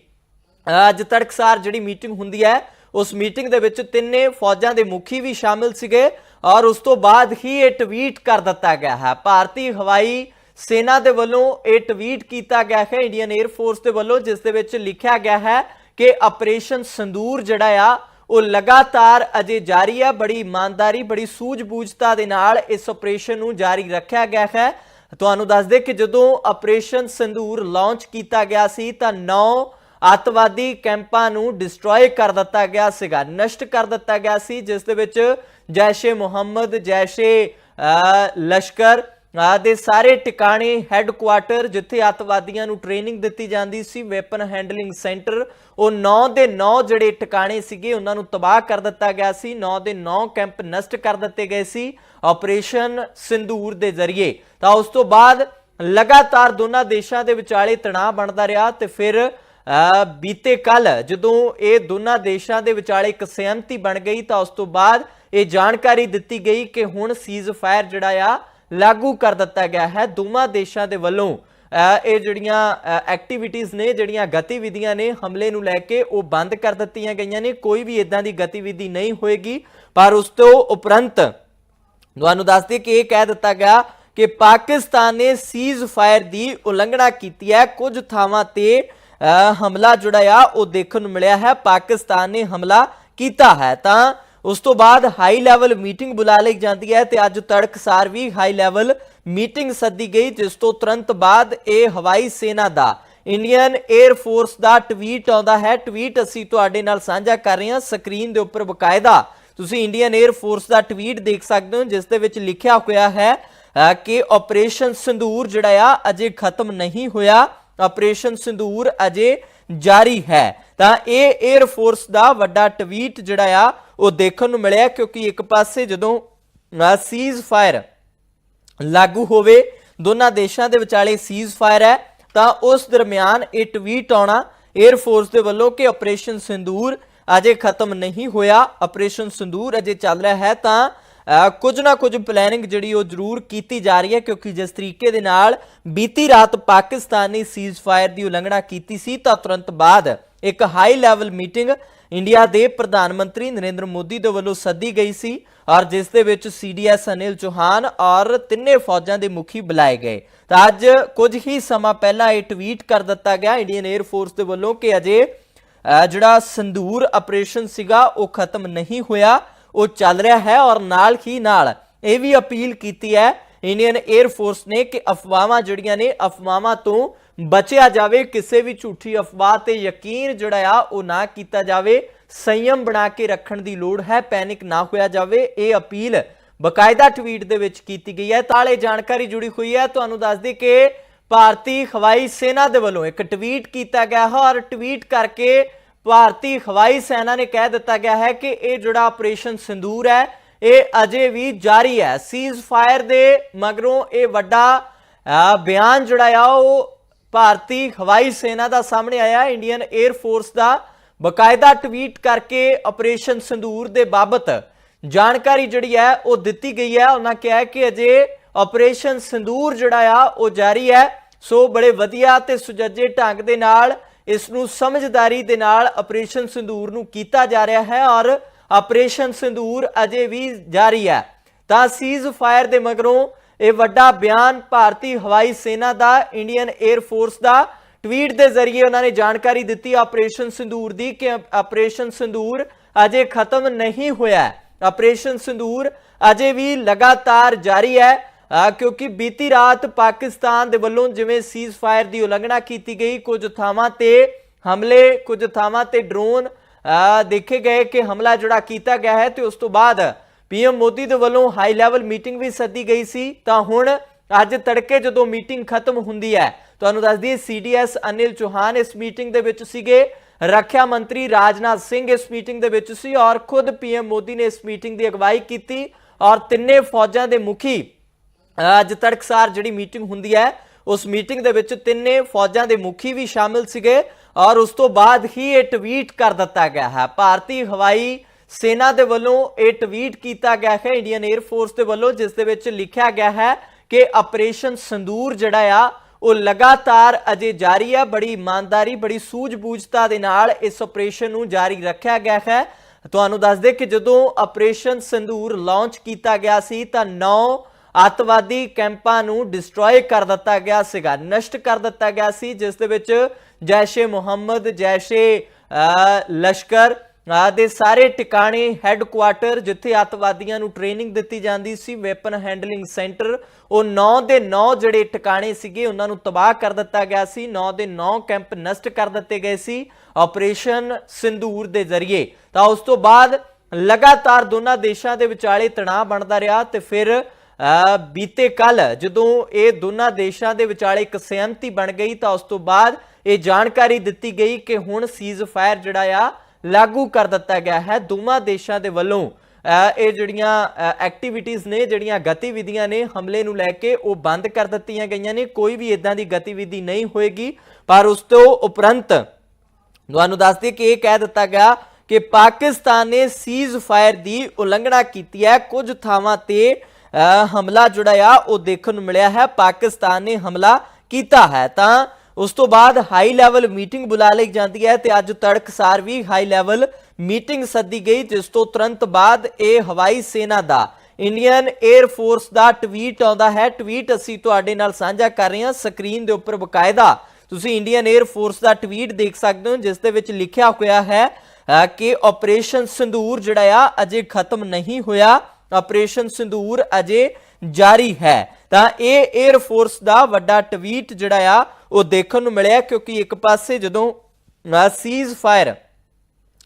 ਅੱਜ ਤੜਕਸਾਰ ਜਿਹੜੀ ਮੀਟਿੰਗ ਹੁੰਦੀ ਹੈ, ਉਸ ਮੀਟਿੰਗ ਦੇ ਵਿੱਚ ਤਿੰਨੇ ਫੌਜਾਂ ਦੇ ਮੁਖੀ ਵੀ ਸ਼ਾਮਿਲ ਸੀਗੇ ਔਰ ਉਸ ਤੋਂ ਬਾਅਦ ਹੀ ਇਹ ਟਵੀਟ ਕਰ ਦਿੱਤਾ ਗਿਆ ਹੈ। ਭਾਰਤੀ ਹਵਾਈ ਸੈਨਾ ਦੇ ਵੱਲੋਂ ਇਹ ਟਵੀਟ ਕੀਤਾ ਗਿਆ ਹੈ, ਇੰਡੀਅਨ 에ਅਰ ਫੋਰਸ ਦੇ ਵੱਲੋਂ, ਜਿਸ ਦੇ ਵਿੱਚ ਲਿਖਿਆ ਗਿਆ ਹੈ ਕਿ ਆਪਰੇਸ਼ਨ ਸੰਦੂਰ ਜਿਹੜਾ ਆ ਉਹ ਲਗਾਤਾਰ ਅਜੇ ਜਾਰੀ ਹੈ, ਬੜੀ ਇਮਾਨਦਾਰੀ, ਬੜੀ ਸੂਝ-ਬੂਝਤਾ ਦੇ ਨਾਲ ਇਸ ਆਪਰੇਸ਼ਨ ਨੂੰ ਜਾਰੀ ਰੱਖਿਆ ਗਿਆ ਹੈ। ਤੁਹਾਨੂੰ ਦੱਸ ਦੇ ਕਿ ਜਦੋਂ ਆਪਰੇਸ਼ਨ ਸੰਧੂਰ ਲਾਂਚ ਕੀਤਾ ਗਿਆ ਸੀ, ਤਾਂ 9 ਅੱਤਵਾਦੀ ਕੈਂਪਾਂ ਨੂੰ ਡਿਸਟਰੋਏ ਕਰ ਦਿੱਤਾ ਗਿਆ ਸੀਗਾ, ਨਸ਼ਟ ਕਰ ਦਿੱਤਾ ਗਿਆ ਸੀ, ਜਿਸ ਦੇ ਵਿੱਚ ਜੈਸ਼ੇ ਮੁਹੰਮਦ, ਜੈਸ਼ੇ ਲਸ਼ਕਰ ਦੇ ਸਾਰੇ ਟਿਕਾਣੇ ਹੈੱਡਕੁਆਟਰ ਜਿੱਥੇ ਅੱਤਵਾਦੀਆਂ ਨੂੰ ਟ੍ਰੇਨਿੰਗ ਦਿੱਤੀ ਜਾਂਦੀ ਸੀ ਵੈਪਨ ਹੈਂਡਲਿੰਗ ਸੈਂਟਰ ਉਹ 9 ਦੇ 9 ਜਿਹੜੇ ਟਿਕਾਣੇ ਸੀਗੇ, ਉਹਨਾਂ ਨੂੰ ਤਬਾਹ ਕਰ ਦਿੱਤਾ ਗਿਆ ਸੀ। 9 ਦੇ 9 ਕੈਂਪ ਨਸ਼ਟ ਕਰ ਦਿੱਤੇ ਗਏ ਸੀ ਆਪਰੇਸ਼ਨ ਸਿੰਦੂਰ ਦੇ ਜ਼ਰੀਏ। ਤਾਂ ਉਸ ਤੋਂ ਬਾਅਦ ਲਗਾਤਾਰ ਦੋਨਾਂ ਦੇਸ਼ਾਂ ਦੇ ਵਿਚਾਲੇ ਤਣਾਅ ਬਣਦਾ ਰਿਹਾ ਤੇ ਫਿਰ ਬੀਤੇ ਕੱਲ ਜਦੋਂ ਇਹ ਦੋਨਾਂ ਦੇਸ਼ਾਂ ਦੇ ਵਿਚਾਲੇ ਇੱਕ ਸਹਿਮਤੀ ਬਣ ਗਈ ਤਾਂ ਉਸ ਤੋਂ ਬਾਅਦ ਇਹ ਜਾਣਕਾਰੀ ਦਿੱਤੀ ਗਈ ਕਿ ਹੁਣ ਸੀਜ਼ ਫਾਇਰ ਜਿਹੜਾ ਆ ਲਾਗੂ ਕਰ ਦਿੱਤਾ ਗਿਆ ਹੈ। ਦੋਵਾਂ ਦੇਸ਼ਾਂ ਦੇ ਵੱਲੋਂ ਅ, ਇਹ ਜਿਹੜੀਆਂ ਐਕਟੀਵਿਟੀਆਂ ਨੇ ਜਿਹੜੀਆਂ ਗਤੀਵਿਧੀਆਂ ਨੇ ਹਮਲੇ ਨੂੰ ਲੈ ਕੇ ਉਹ ਬੰਦ ਕਰ ਦਿੱਤੀਆਂ ਗਈਆਂ ਨੇ। ਕੋਈ ਵੀ ਇਦਾਂ ਦੀ ਗਤੀਵਿਧੀ ਨਹੀਂ ਹੋਏਗੀ। ਪਰ ਉਸ ਤੋਂ ਉਪਰੰਤ ਤੁਹਾਨੂੰ ਦੱਸਦੇ ਕਿ ਇਹ ਕਹਿ ਦਿੱਤਾ ਗਿਆ ਕਿ ਪਾਕਿਸਤਾਨ ਨੇ ਸੀਜ਼ ਫਾਇਰ ਦੀ ਉਲੰਘਣਾ ਕੀਤੀ ਹੈ। ਕੁਝ ਥਾਵਾਂ ਤੇ ਅ, ਹਮਲਾ ਜਿਹੜਾ ਆ ਉਹ ਦੇਖਣ ਨੂੰ ਮਿਲਿਆ ਹੈ। ਪਾਕਿਸਤਾਨ ਨੇ ਹਮਲਾ ਕੀਤਾ ਹੈ। ਤਾਂ ਉਸ ਤੋਂ ਬਾਅਦ ਹਾਈ ਲੈਵਲ ਮੀਟਿੰਗ ਬੁਲਾ ਲਈ ਜਾਂਦੀ ਹੈ ਤੇ ਅੱਜ ਤੜਕਸਾਰ ਵੀ ਹਾਈ ਲੈਵਲ ਮੀਟਿੰਗ ਸੱਦੀ ਗਈ, ਜਿਸ ਤੋਂ ਤੁਰੰਤ ਬਾਅਦ ਇਹ ਹਵਾਈ ਸੈਨਾ ਦਾ ਇੰਡੀਅਨ 에ਅਰ ਫੋਰਸ ਦਾ ਟਵੀਟ ਆਉਂਦਾ ਹੈ। ਟਵੀਟ ਅਸੀਂ ਤੁਹਾਡੇ ਨਾਲ ਸਾਂਝਾ ਕਰ ਰਹੇ ਹਾਂ। ਸਕਰੀਨ ਦੇ ਉੱਪਰ ਬਕਾਇਦਾ ਤੁਸੀਂ ਇੰਡੀਅਨ 에ਅਰ ਫੋਰਸ ਦਾ ਟਵੀਟ ਦੇਖ ਸਕਦੇ ਹੋ, ਜਿਸ ਦੇ ਵਿੱਚ ਲਿਖਿਆ ਹੋਇਆ ਹੈ ਕਿ ਆਪਰੇਸ਼ਨ ਸੰਦੂਰ ਜਿਹੜਾ ਆ, ਅਜੇ ਖਤਮ ਨਹੀਂ ਹੋਇਆ। ਆਪਰੇਸ਼ਨ ਸੰਦੂਰ ਅਜੇ ਜਾਰੀ ਹੈ। ਤਾਂ ਇਹ 에ਅਰ ਫੋਰਸ ਦਾ ਵੱਡਾ ਟਵੀਟ ਜਿਹੜਾ ਆ, ਉਹ ਦੇਖਣ ਨੂੰ ਮਿਲਿਆ ਕਿਉਂਕਿ ਇੱਕ ਪਾਸੇ ਜਦੋਂ ਸੀਜ਼ ਫਾਇਰ ਲਾਗੂ ਹੋਵੇ, ਦੋਨਾਂ ਦੇਸ਼ਾਂ ਦੇ ਵਿਚਾਲੇ ਸੀਜ਼ ਫਾਇਰ ਹੈ, ਤਾਂ ਉਸ ਦਰਮਿਆਨ ਇਹ ਟਵੀਟ ਆਉਣਾ 에ਅਰ ਫੋਰਸ ਦੇ ਵੱਲੋਂ ਕਿ ਆਪਰੇਸ਼ਨ ਸਿੰਦੂਰ ਅਜੇ ਖਤਮ ਨਹੀਂ ਹੋਇਆ, ਆਪਰੇਸ਼ਨ ਸਿੰਦੂਰ ਅਜੇ ਚੱਲ ਰਿਹਾ ਹੈ, ਤਾਂ ਕੁਝ ਨਾ ਕੁਝ ਪਲੈਨਿੰਗ ਜਿਹੜੀ ਉਹ ਜ਼ਰੂਰ ਕੀਤੀ ਜਾ ਰਹੀ ਹੈ, ਕਿਉਂਕਿ ਜਿਸ ਤਰੀਕੇ ਦੇ ਨਾਲ ਬੀਤੀ ਰਾਤ ਪਾਕਿਸਤਾਨ ਨੇ ਸੀਜ਼ ਫਾਇਰ ਦੀ ਉਲੰਘਣਾ ਕੀਤੀ ਸੀ, ਤਾਂ ਤੁਰੰਤ ਬਾਅਦ ਇੱਕ ਹਾਈ ਲੈਵਲ ਮੀਟਿੰਗ ਇੰਡੀਆ ਦੇ ਪ੍ਰਧਾਨ ਮੰਤਰੀ ਨਰਿੰਦਰ ਮੋਦੀ ਦੇ ਵੱਲੋਂ ਸੱਦੀ ਗਈ ਸੀ ਔਰ ਜਿਸ ਦੇ ਵਿੱਚ ਸੀਡੀਐਸ ਅਨਿਲ ਚੌਹਾਨ ਔਰ ਤਿੰਨੇ ਫੌਜਾਂ ਦੇ ਮੁਖੀ ਬੁਲਾਏ ਗਏ। ਤਾਂ ਅੱਜ ਕੁਝ ਹੀ ਸਮਾਂ ਪਹਿਲਾਂ ਇਹ ਟਵੀਟ ਕਰ ਦਿੱਤਾ ਗਿਆ ਇੰਡੀਅਨ 에ਅਰ ਫੋਰਸ ਦੇ ਵੱਲੋਂ ਕਿ ਅਜੇ ਜਿਹੜਾ ਸੰਦੂਰ ਆਪਰੇਸ਼ਨ ਸੀਗਾ, ਉਹ ਖਤਮ ਨਹੀਂ ਹੋਇਆ। ਉਹ ਚੱਲ ਰਿਹਾ ਹੈ ਔਰ ਨਾਲ ਹੀ ਨਾਲ ਇਹ ਵੀ ਅਪੀਲ ਕੀਤੀ ਹੈ ਇੰਡੀਅਨ 에ਅਰ ਫੋਰਸ ਨੇ ਕਿ ਅਫਵਾਹਾਂ ਜਿਹੜੀਆਂ ਨੇ, ਅਫਵਾਹਾਂ ਤੋਂ ਬਚਿਆ ਜਾਵੇ, ਕਿਸੇ ਵੀ ਝੂਠੀ ਅਫਵਾਹ ਤੇ ਯਕੀਨ ਜਿਹੜਾ ਆ, ਉਹ ਨਾ ਕੀਤਾ ਜਾਵੇ। ਸੰਯਮ ਬਣਾ ਕੇ ਰੱਖਣ ਦੀ ਲੋੜ ਹੈ, ਪੈਨਿਕ ਨਾ ਹੋਇਆ ਜਾਵੇ, ਇਹ ਅਪੀਲ ਬਕਾਇਦਾ ਟਵੀਟ ਦੇ ਵਿੱਚ ਕੀਤੀ ਗਈ ਹੈ। ਤਾਲੇ ਜਾਣਕਾਰੀ ਜੁੜੀ ਹੋਈ ਹੈ। ਤੁਹਾਨੂੰ ਦੱਸ ਦੇ ਕਿ ਭਾਰਤੀ ਹਵਾਈ ਸੈਨਾ ਦੇ ਵੱਲੋਂ ਇੱਕ ਟਵੀਟ ਕੀਤਾ ਗਿਆ ਹੈ ਔਰ ਟਵੀਟ ਕਰਕੇ ਭਾਰਤੀ ਹਵਾਈ ਸੈਨਾ ਨੇ ਕਹਿ ਦਿੱਤਾ ਗਿਆ ਹੈ ਕਿ ਇਹ ਜਿਹੜਾ ਆਪਰੇਸ਼ਨ ਸਿੰਦੂਰ ਹੈ, ਇਹ ਅਜੇ ਵੀ ਜਾਰੀ ਹੈ। ਸੀਜ਼ ਫਾਇਰ ਦੇ ਮਗਰੋਂ ਇਹ ਵੱਡਾ ਬਿਆਨ ਜਿਹੜਾ ਆ, ਉਹ ਭਾਰਤੀ ਹਵਾਈ ਸੈਨਾ ਦਾ ਸਾਹਮਣੇ ਆਇਆ। ਇੰਡੀਅਨ 에ਅਰ ਫੋਰਸ ਦਾ ਬਕਾਇਦਾ ਟਵੀਟ ਕਰਕੇ ਆਪਰੇਸ਼ਨ ਸੰਦੂਰ ਦੇ ਬਾਬਤ ਜਾਣਕਾਰੀ ਜਿਹੜੀ ਹੈ, ਉਹ ਦਿੱਤੀ ਗਈ ਹੈ। ਉਹਨਾਂ ਕਿਹਾ ਕਿ ਅਜੇ ਆਪਰੇਸ਼ਨ ਸੰਦੂਰ ਜਿਹੜਾ ਆ, ਉਹ ਜਾਰੀ ਹੈ। ਸੋ ਬੜੇ ਵਧੀਆ ਤੇ ਸੁਜੱਜੇ ਢੰਗ ਦੇ ਨਾਲ ਇਸ ਨੂੰ ਸਮਝਦਾਰੀ ਦੇ ਨਾਲ ਆਪਰੇਸ਼ਨ ਸੰਦੂਰ ਨੂੰ ਕੀਤਾ ਜਾ ਰਿਹਾ ਹੈ ਔਰ ਆਪਰੇਸ਼ਨ ਸੰਦੂਰ ਅਜੇ ਵੀ ਜਾਰੀ ਹੈ। ਤਾਂ ਸੀਜ਼ ਫਾਇਰ ਦੇ ਮਗਰੋਂ ਇਹ ਵੱਡਾ ਬਿਆਨ ਭਾਰਤੀ ਹਵਾਈ ਸੈਨਾ ਦਾ, ਇੰਡੀਅਨ 에ਅਰ ਫੋਰਸ ਦਾ ਟਵੀਟ ਦੇ ਜ਼ਰੀਏ ਉਹਨਾਂ ਨੇ ਜਾਣਕਾਰੀ ਦਿੱਤੀ ਆਪਰੇਸ਼ਨ ਸੰਦੂਰ ਦੀ ਕਿ ਆਪਰੇਸ਼ਨ ਸੰਦੂਰ ਅਜੇ ਖਤਮ ਨਹੀਂ ਹੋਇਆ ਆਪਰੇਸ਼ਨ ਸੰਦੂਰ ਅਜੇ ਵੀ ਲਗਾਤਾਰ ਜਾਰੀ ਹੈ ਕਿਉਂਕਿ ਬੀਤੀ ਰਾਤ ਪਾਕਿਸਤਾਨ ਦੇ ਵੱਲੋਂ ਜਿਵੇਂ ਸੀਜ਼ ਫਾਇਰ ਦੀ ਉਲੰਘਣਾ ਕੀਤੀ ਗਈ, ਕੁਝ ਥਾਵਾਂ ਤੇ ਹਮਲੇ, ਕੁਝ ਥਾਵਾਂ ਤੇ ਡਰੋਨ ਦੇਖੇ ਗਏ ਕਿ ਹਮਲਾ ਜਿਹੜਾ ਕੀਤਾ ਗਿਆ ਹੈ ਤੇ ਉਸ ਤੋਂ ਬਾਅਦ ਪੀਐਮ ਮੋਦੀ ਦੇ ਵੱਲੋਂ ਹਾਈ ਲੈਵਲ ਮੀਟਿੰਗ ਵੀ ਸੱਦੀ ਗਈ ਸੀ। ਤਾਂ ਹੁਣ ਅੱਜ ਤੜਕੇ ਜਦੋਂ ਮੀਟਿੰਗ ਖਤਮ ਹੁੰਦੀ ਹੈ, ਤੁਹਾਨੂੰ ਦੱਸ ਦਈਏ ਸੀਡੀਐਸ ਅਨਿਲ ਚੌਹਾਨ ਇਸ ਮੀਟਿੰਗ ਦੇ ਵਿੱਚ ਸੀਗੇ, ਰੱਖਿਆ ਮੰਤਰੀ ਰਾਜਨਾਥ ਸਿੰਘ ਇਸ ਮੀਟਿੰਗ ਦੇ ਵਿੱਚ ਸੀ ਔਰ ਖੁਦ ਪੀਐਮ ਮੋਦੀ ਨੇ ਇਸ ਮੀਟਿੰਗ ਦੀ ਅਗਵਾਈ ਕੀਤੀ ਔਰ ਤਿੰਨੇ ਫੌਜਾਂ ਦੇ ਮੁਖੀ ਅੱਜ ਤੜਕਸਾਰ ਜਿਹੜੀ ਮੀਟਿੰਗ ਹੁੰਦੀ ਹੈ, ਉਸ ਮੀਟਿੰਗ ਦੇ ਵਿੱਚ ਤਿੰਨੇ ਫੌਜਾਂ ਦੇ ਮੁਖੀ ਵੀ ਸ਼ਾਮਿਲ ਸੀਗੇ ਔਰ ਉਸ ਤੋਂ ਬਾਅਦ ਹੀ ਇਹ ਟਵੀਟ ਕਰ ਦਿੱਤਾ ਗਿਆ ਹੈ। ਭਾਰਤੀ ਹਵਾਈ ਸੈਨਾ ਦੇ ਵੱਲੋਂ ਇਹ ਟਵੀਟ ਕੀਤਾ ਗਿਆ ਹੈ, ਇੰਡੀਅਨ 에ਅਰ ਫੋਰਸ ਦੇ ਵੱਲੋਂ, ਜਿਸ ਦੇ ਵਿੱਚ ਲਿਖਿਆ ਗਿਆ ਹੈ ਕਿ ਆਪਰੇਸ਼ਨ ਸੰਦੂਰ ਜਿਹੜਾ ਆ, ਉਹ ਲਗਾਤਾਰ ਅਜੇ ਜਾਰੀ ਆ ਬੜੀ ਇਮਾਨਦਾਰੀ, ਬੜੀ ਸੂਝ-ਬੂਝਤਾ ਦੇ ਨਾਲ ਇਸ ਆਪਰੇਸ਼ਨ ਨੂੰ ਜਾਰੀ ਰੱਖਿਆ ਗਿਆ ਹੈ। ਤੁਹਾਨੂੰ ਦੱਸ ਦੇ ਕਿ ਜਦੋਂ ਆਪਰੇਸ਼ਨ ਸੰਦੂਰ ਲਾਂਚ ਕੀਤਾ ਗਿਆ ਸੀ, ਤਾਂ 9 ਅੱਤਵਾਦੀ ਕੈਂਪਾਂ ਨੂੰ ਡਿਸਟਰੋਏ ਕਰ ਦਿੱਤਾ ਗਿਆ ਸੀਗਾ, ਨਸ਼ਟ ਕਰ ਦਿੱਤਾ ਗਿਆ ਸੀ, ਜਿਸ ਦੇ ਵਿੱਚ ਜੈਸ਼ੇ ਮੁਹੰਮਦ, ਜੈਸ਼ੇ ਲਸ਼ਕਰ ਦੇ ਸਾਰੇ ਟਿਕਾਣੇ ਹੈੱਡਕੁਆਟਰ ਜਿੱਥੇ ਅੱਤਵਾਦੀਆਂ ਨੂੰ ਟ੍ਰੇਨਿੰਗ ਦਿੱਤੀ ਜਾਂਦੀ ਸੀ ਵੈਪਨ ਹੈਂਡਲਿੰਗ ਸੈਂਟਰ ਉਹ 9 ਦੇ 9 ਜਿਹੜੇ ਟਿਕਾਣੇ ਸੀਗੇ, ਉਹਨਾਂ ਨੂੰ ਤਬਾਹ ਕਰ ਦਿੱਤਾ ਗਿਆ ਸੀ 9 ਦੇ 9 ਕੈਂਪ ਨਸ਼ਟ ਕਰ ਦਿੱਤੇ ਗਏ ਸੀ ਆਪਰੇਸ਼ਨ ਸਿੰਦੂਰ ਦੇ ਜ਼ਰੀਏ। ਤਾਂ ਉਸ ਤੋਂ ਬਾਅਦ ਲਗਾਤਾਰ ਦੋਨਾਂ ਦੇਸ਼ਾਂ ਦੇ ਵਿਚਾਲੇ ਤਣਾਅ ਬਣਦਾ ਰਿਹਾ ਤੇ ਫਿਰ ਬੀਤੇ ਕੱਲ ਜਦੋਂ ਇਹ ਦੋਨਾਂ ਦੇਸ਼ਾਂ ਦੇ ਵਿਚਾਲੇ ਇੱਕ ਸਹਿਮਤੀ ਬਣ ਗਈ ਤਾਂ ਉਸ ਤੋਂ ਬਾਅਦ ਇਹ ਜਾਣਕਾਰੀ ਦਿੱਤੀ ਗਈ ਕਿ ਹੁਣ ਸੀਜ਼ ਫਾਇਰ ਜਿਹੜਾ ਆ, ਲਾਗੂ ਕਰ ਦਿੱਤਾ ਗਿਆ ਹੈ। ਦੋਵਾਂ ਦੇਸ਼ਾਂ ਦੇ ਵੱਲੋਂ ਇਹ ਜਿਹੜੀਆਂ ਐਕਟੀਵਿਟੀਆਂ ਨੇ, ਜਿਹੜੀਆਂ ਗਤੀਵਿਧੀਆਂ ਨੇ ਹਮਲੇ ਨੂੰ ਲੈ ਕੇ ਉਹ ਬੰਦ ਕਰ ਦਿੱਤੀਆਂ ਗਈਆਂ ਨੇ। ਕੋਈ ਵੀ ਇਦਾਂ ਦੀ ਗਤੀਵਿਧੀ ਨਹੀਂ ਹੋਏਗੀ, ਪਰ ਉਸ ਤੋਂ ਉਪਰੰਤ ਤੁਹਾਨੂੰ ਦੱਸਦੇ ਕਿ ਇਹ ਕਹਿ ਦਿੱਤਾ ਗਿਆ ਕਿ ਪਾਕਿਸਤਾਨ ਨੇ ਸੀਜ਼ ਫਾਇਰ ਦੀ ਉਲੰਘਣਾ ਕੀਤੀ ਹੈ। ਕੁਝ ਥਾਵਾਂ ਤੇ ਹਮਲਾ ਜਿਹੜਾ ਆ, ਉਹ ਦੇਖਣ ਨੂੰ ਮਿਲਿਆ ਹੈ। ਪਾਕਿਸਤਾਨ ਨੇ ਹਮਲਾ ਕੀਤਾ ਹੈ। ਤਾਂ ਉਸ ਤੋਂ ਬਾਅਦ ਹਾਈ ਲੈਵਲ ਮੀਟਿੰਗ ਬੁਲਾ ਲਈ ਜਾਂਦੀ ਹੈ ਤੇ ਅੱਜ ਤੜਕਸਾਰ ਵੀ ਹਾਈ ਲੈਵਲ ਮੀਟਿੰਗ ਸੱਦੀ ਗਈ, ਜਿਸ ਤੋਂ ਤੁਰੰਤ ਬਾਅਦ ਇਹ ਹਵਾਈ ਸੈਨਾ ਦਾ ਇੰਡੀਅਨ 에ਅਰ ਫੋਰਸ ਦਾ ਟਵੀਟ ਆਉਂਦਾ ਹੈ। ਟਵੀਟ ਅਸੀਂ ਤੁਹਾਡੇ ਨਾਲ ਸਾਂਝਾ ਕਰ ਰਹੇ ਹਾਂ। ਸਕਰੀਨ ਦੇ ਉੱਪਰ ਬਕਾਇਦਾ ਤੁਸੀਂ ਇੰਡੀਅਨ 에ਅਰ ਫੋਰਸ ਦਾ ਟਵੀਟ ਦੇਖ ਸਕਦੇ ਹੋ, ਜਿਸ ਦੇ ਵਿੱਚ ਲਿਖਿਆ ਹੋਇਆ ਹੈ ਕਿ ਆਪਰੇਸ਼ਨ ਸੰਦੂਰ ਜਿਹੜਾ ਆ, ਅਜੇ ਖਤਮ ਨਹੀਂ ਹੋਇਆ। ਆਪਰੇਸ਼ਨ ਸੰਦੂਰ ਅਜੇ ਜਾਰੀ ਹੈ। ਤਾਂ ਇਹ 에ਅਰ ਫੋਰਸ ਦਾ ਵੱਡਾ ਟਵੀਟ ਜਿਹੜਾ ਆ, ਉਹ ਦੇਖਣ ਨੂੰ ਮਿਲਿਆ ਕਿਉਂਕਿ ਇੱਕ ਪਾਸੇ ਜਦੋਂ ਸੀਜ਼ ਫਾਇਰ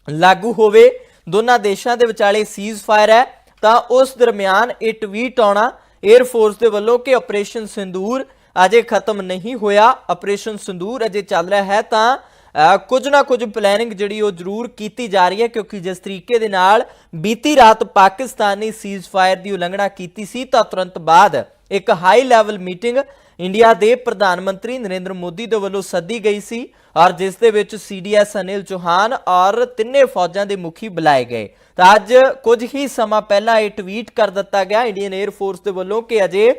ਲਾਗੂ ਹੋਵੇ, ਦੋਨਾਂ ਦੇਸ਼ਾਂ ਦੇ ਵਿਚਾਲੇ ਸੀਜ਼ ਫਾਇਰ ਹੈ, ਤਾਂ ਉਸ ਦਰਮਿਆਨ ਇਹ ਟਵੀਟ ਆਉਣਾ 에ਅਰ ਫੋਰਸ ਦੇ ਵੱਲੋਂ ਕਿ ਆਪਰੇਸ਼ਨ ਸਿੰਦੂਰ ਅਜੇ ਖਤਮ ਨਹੀਂ ਹੋਇਆ, ਆਪਰੇਸ਼ਨ ਸਿੰਦੂਰ ਅਜੇ ਚੱਲ ਰਿਹਾ ਹੈ, ਤਾਂ ਕੁਝ ਨਾ ਕੁਝ ਪਲੈਨਿੰਗ ਜਿਹੜੀ ਉਹ ਜ਼ਰੂਰ ਕੀਤੀ ਜਾ ਰਹੀ ਹੈ, ਕਿਉਂਕਿ ਜਿਸ ਤਰੀਕੇ ਦੇ ਨਾਲ ਬੀਤੀ ਰਾਤ ਪਾਕਿਸਤਾਨ ਨੇ ਸੀਜ਼ ਫਾਇਰ ਦੀ ਉਲੰਘਣਾ ਕੀਤੀ ਸੀ, ਤਾਂ ਤੁਰੰਤ ਬਾਅਦ ਇੱਕ ਹਾਈ ਲੈਵਲ ਮੀਟਿੰਗ ਇੰਡੀਆ ਦੇ ਪ੍ਰਧਾਨ ਮੰਤਰੀ ਨਰਿੰਦਰ ਮੋਦੀ ਦੇ ਵੱਲੋਂ ਸੱਦੀ ਗਈ ਸੀ ਔਰ ਜਿਸ ਦੇ ਵਿੱਚ ਸੀਡੀਐਸ ਅਨਿਲ ਚੌਹਾਨ ਔਰ ਤਿੰਨੇ ਫੌਜਾਂ ਦੇ ਮੁਖੀ ਬੁਲਾਏ ਗਏ। ਤਾਂ ਅੱਜ ਕੁਝ ਹੀ ਸਮਾਂ ਪਹਿਲਾਂ ਇਹ ਟਵੀਟ ਕਰ ਦਿੱਤਾ ਗਿਆ ਇੰਡੀਅਨ 에ਅਰ ਫੋਰਸ ਦੇ ਵੱਲੋਂ ਕਿ ਅਜੇ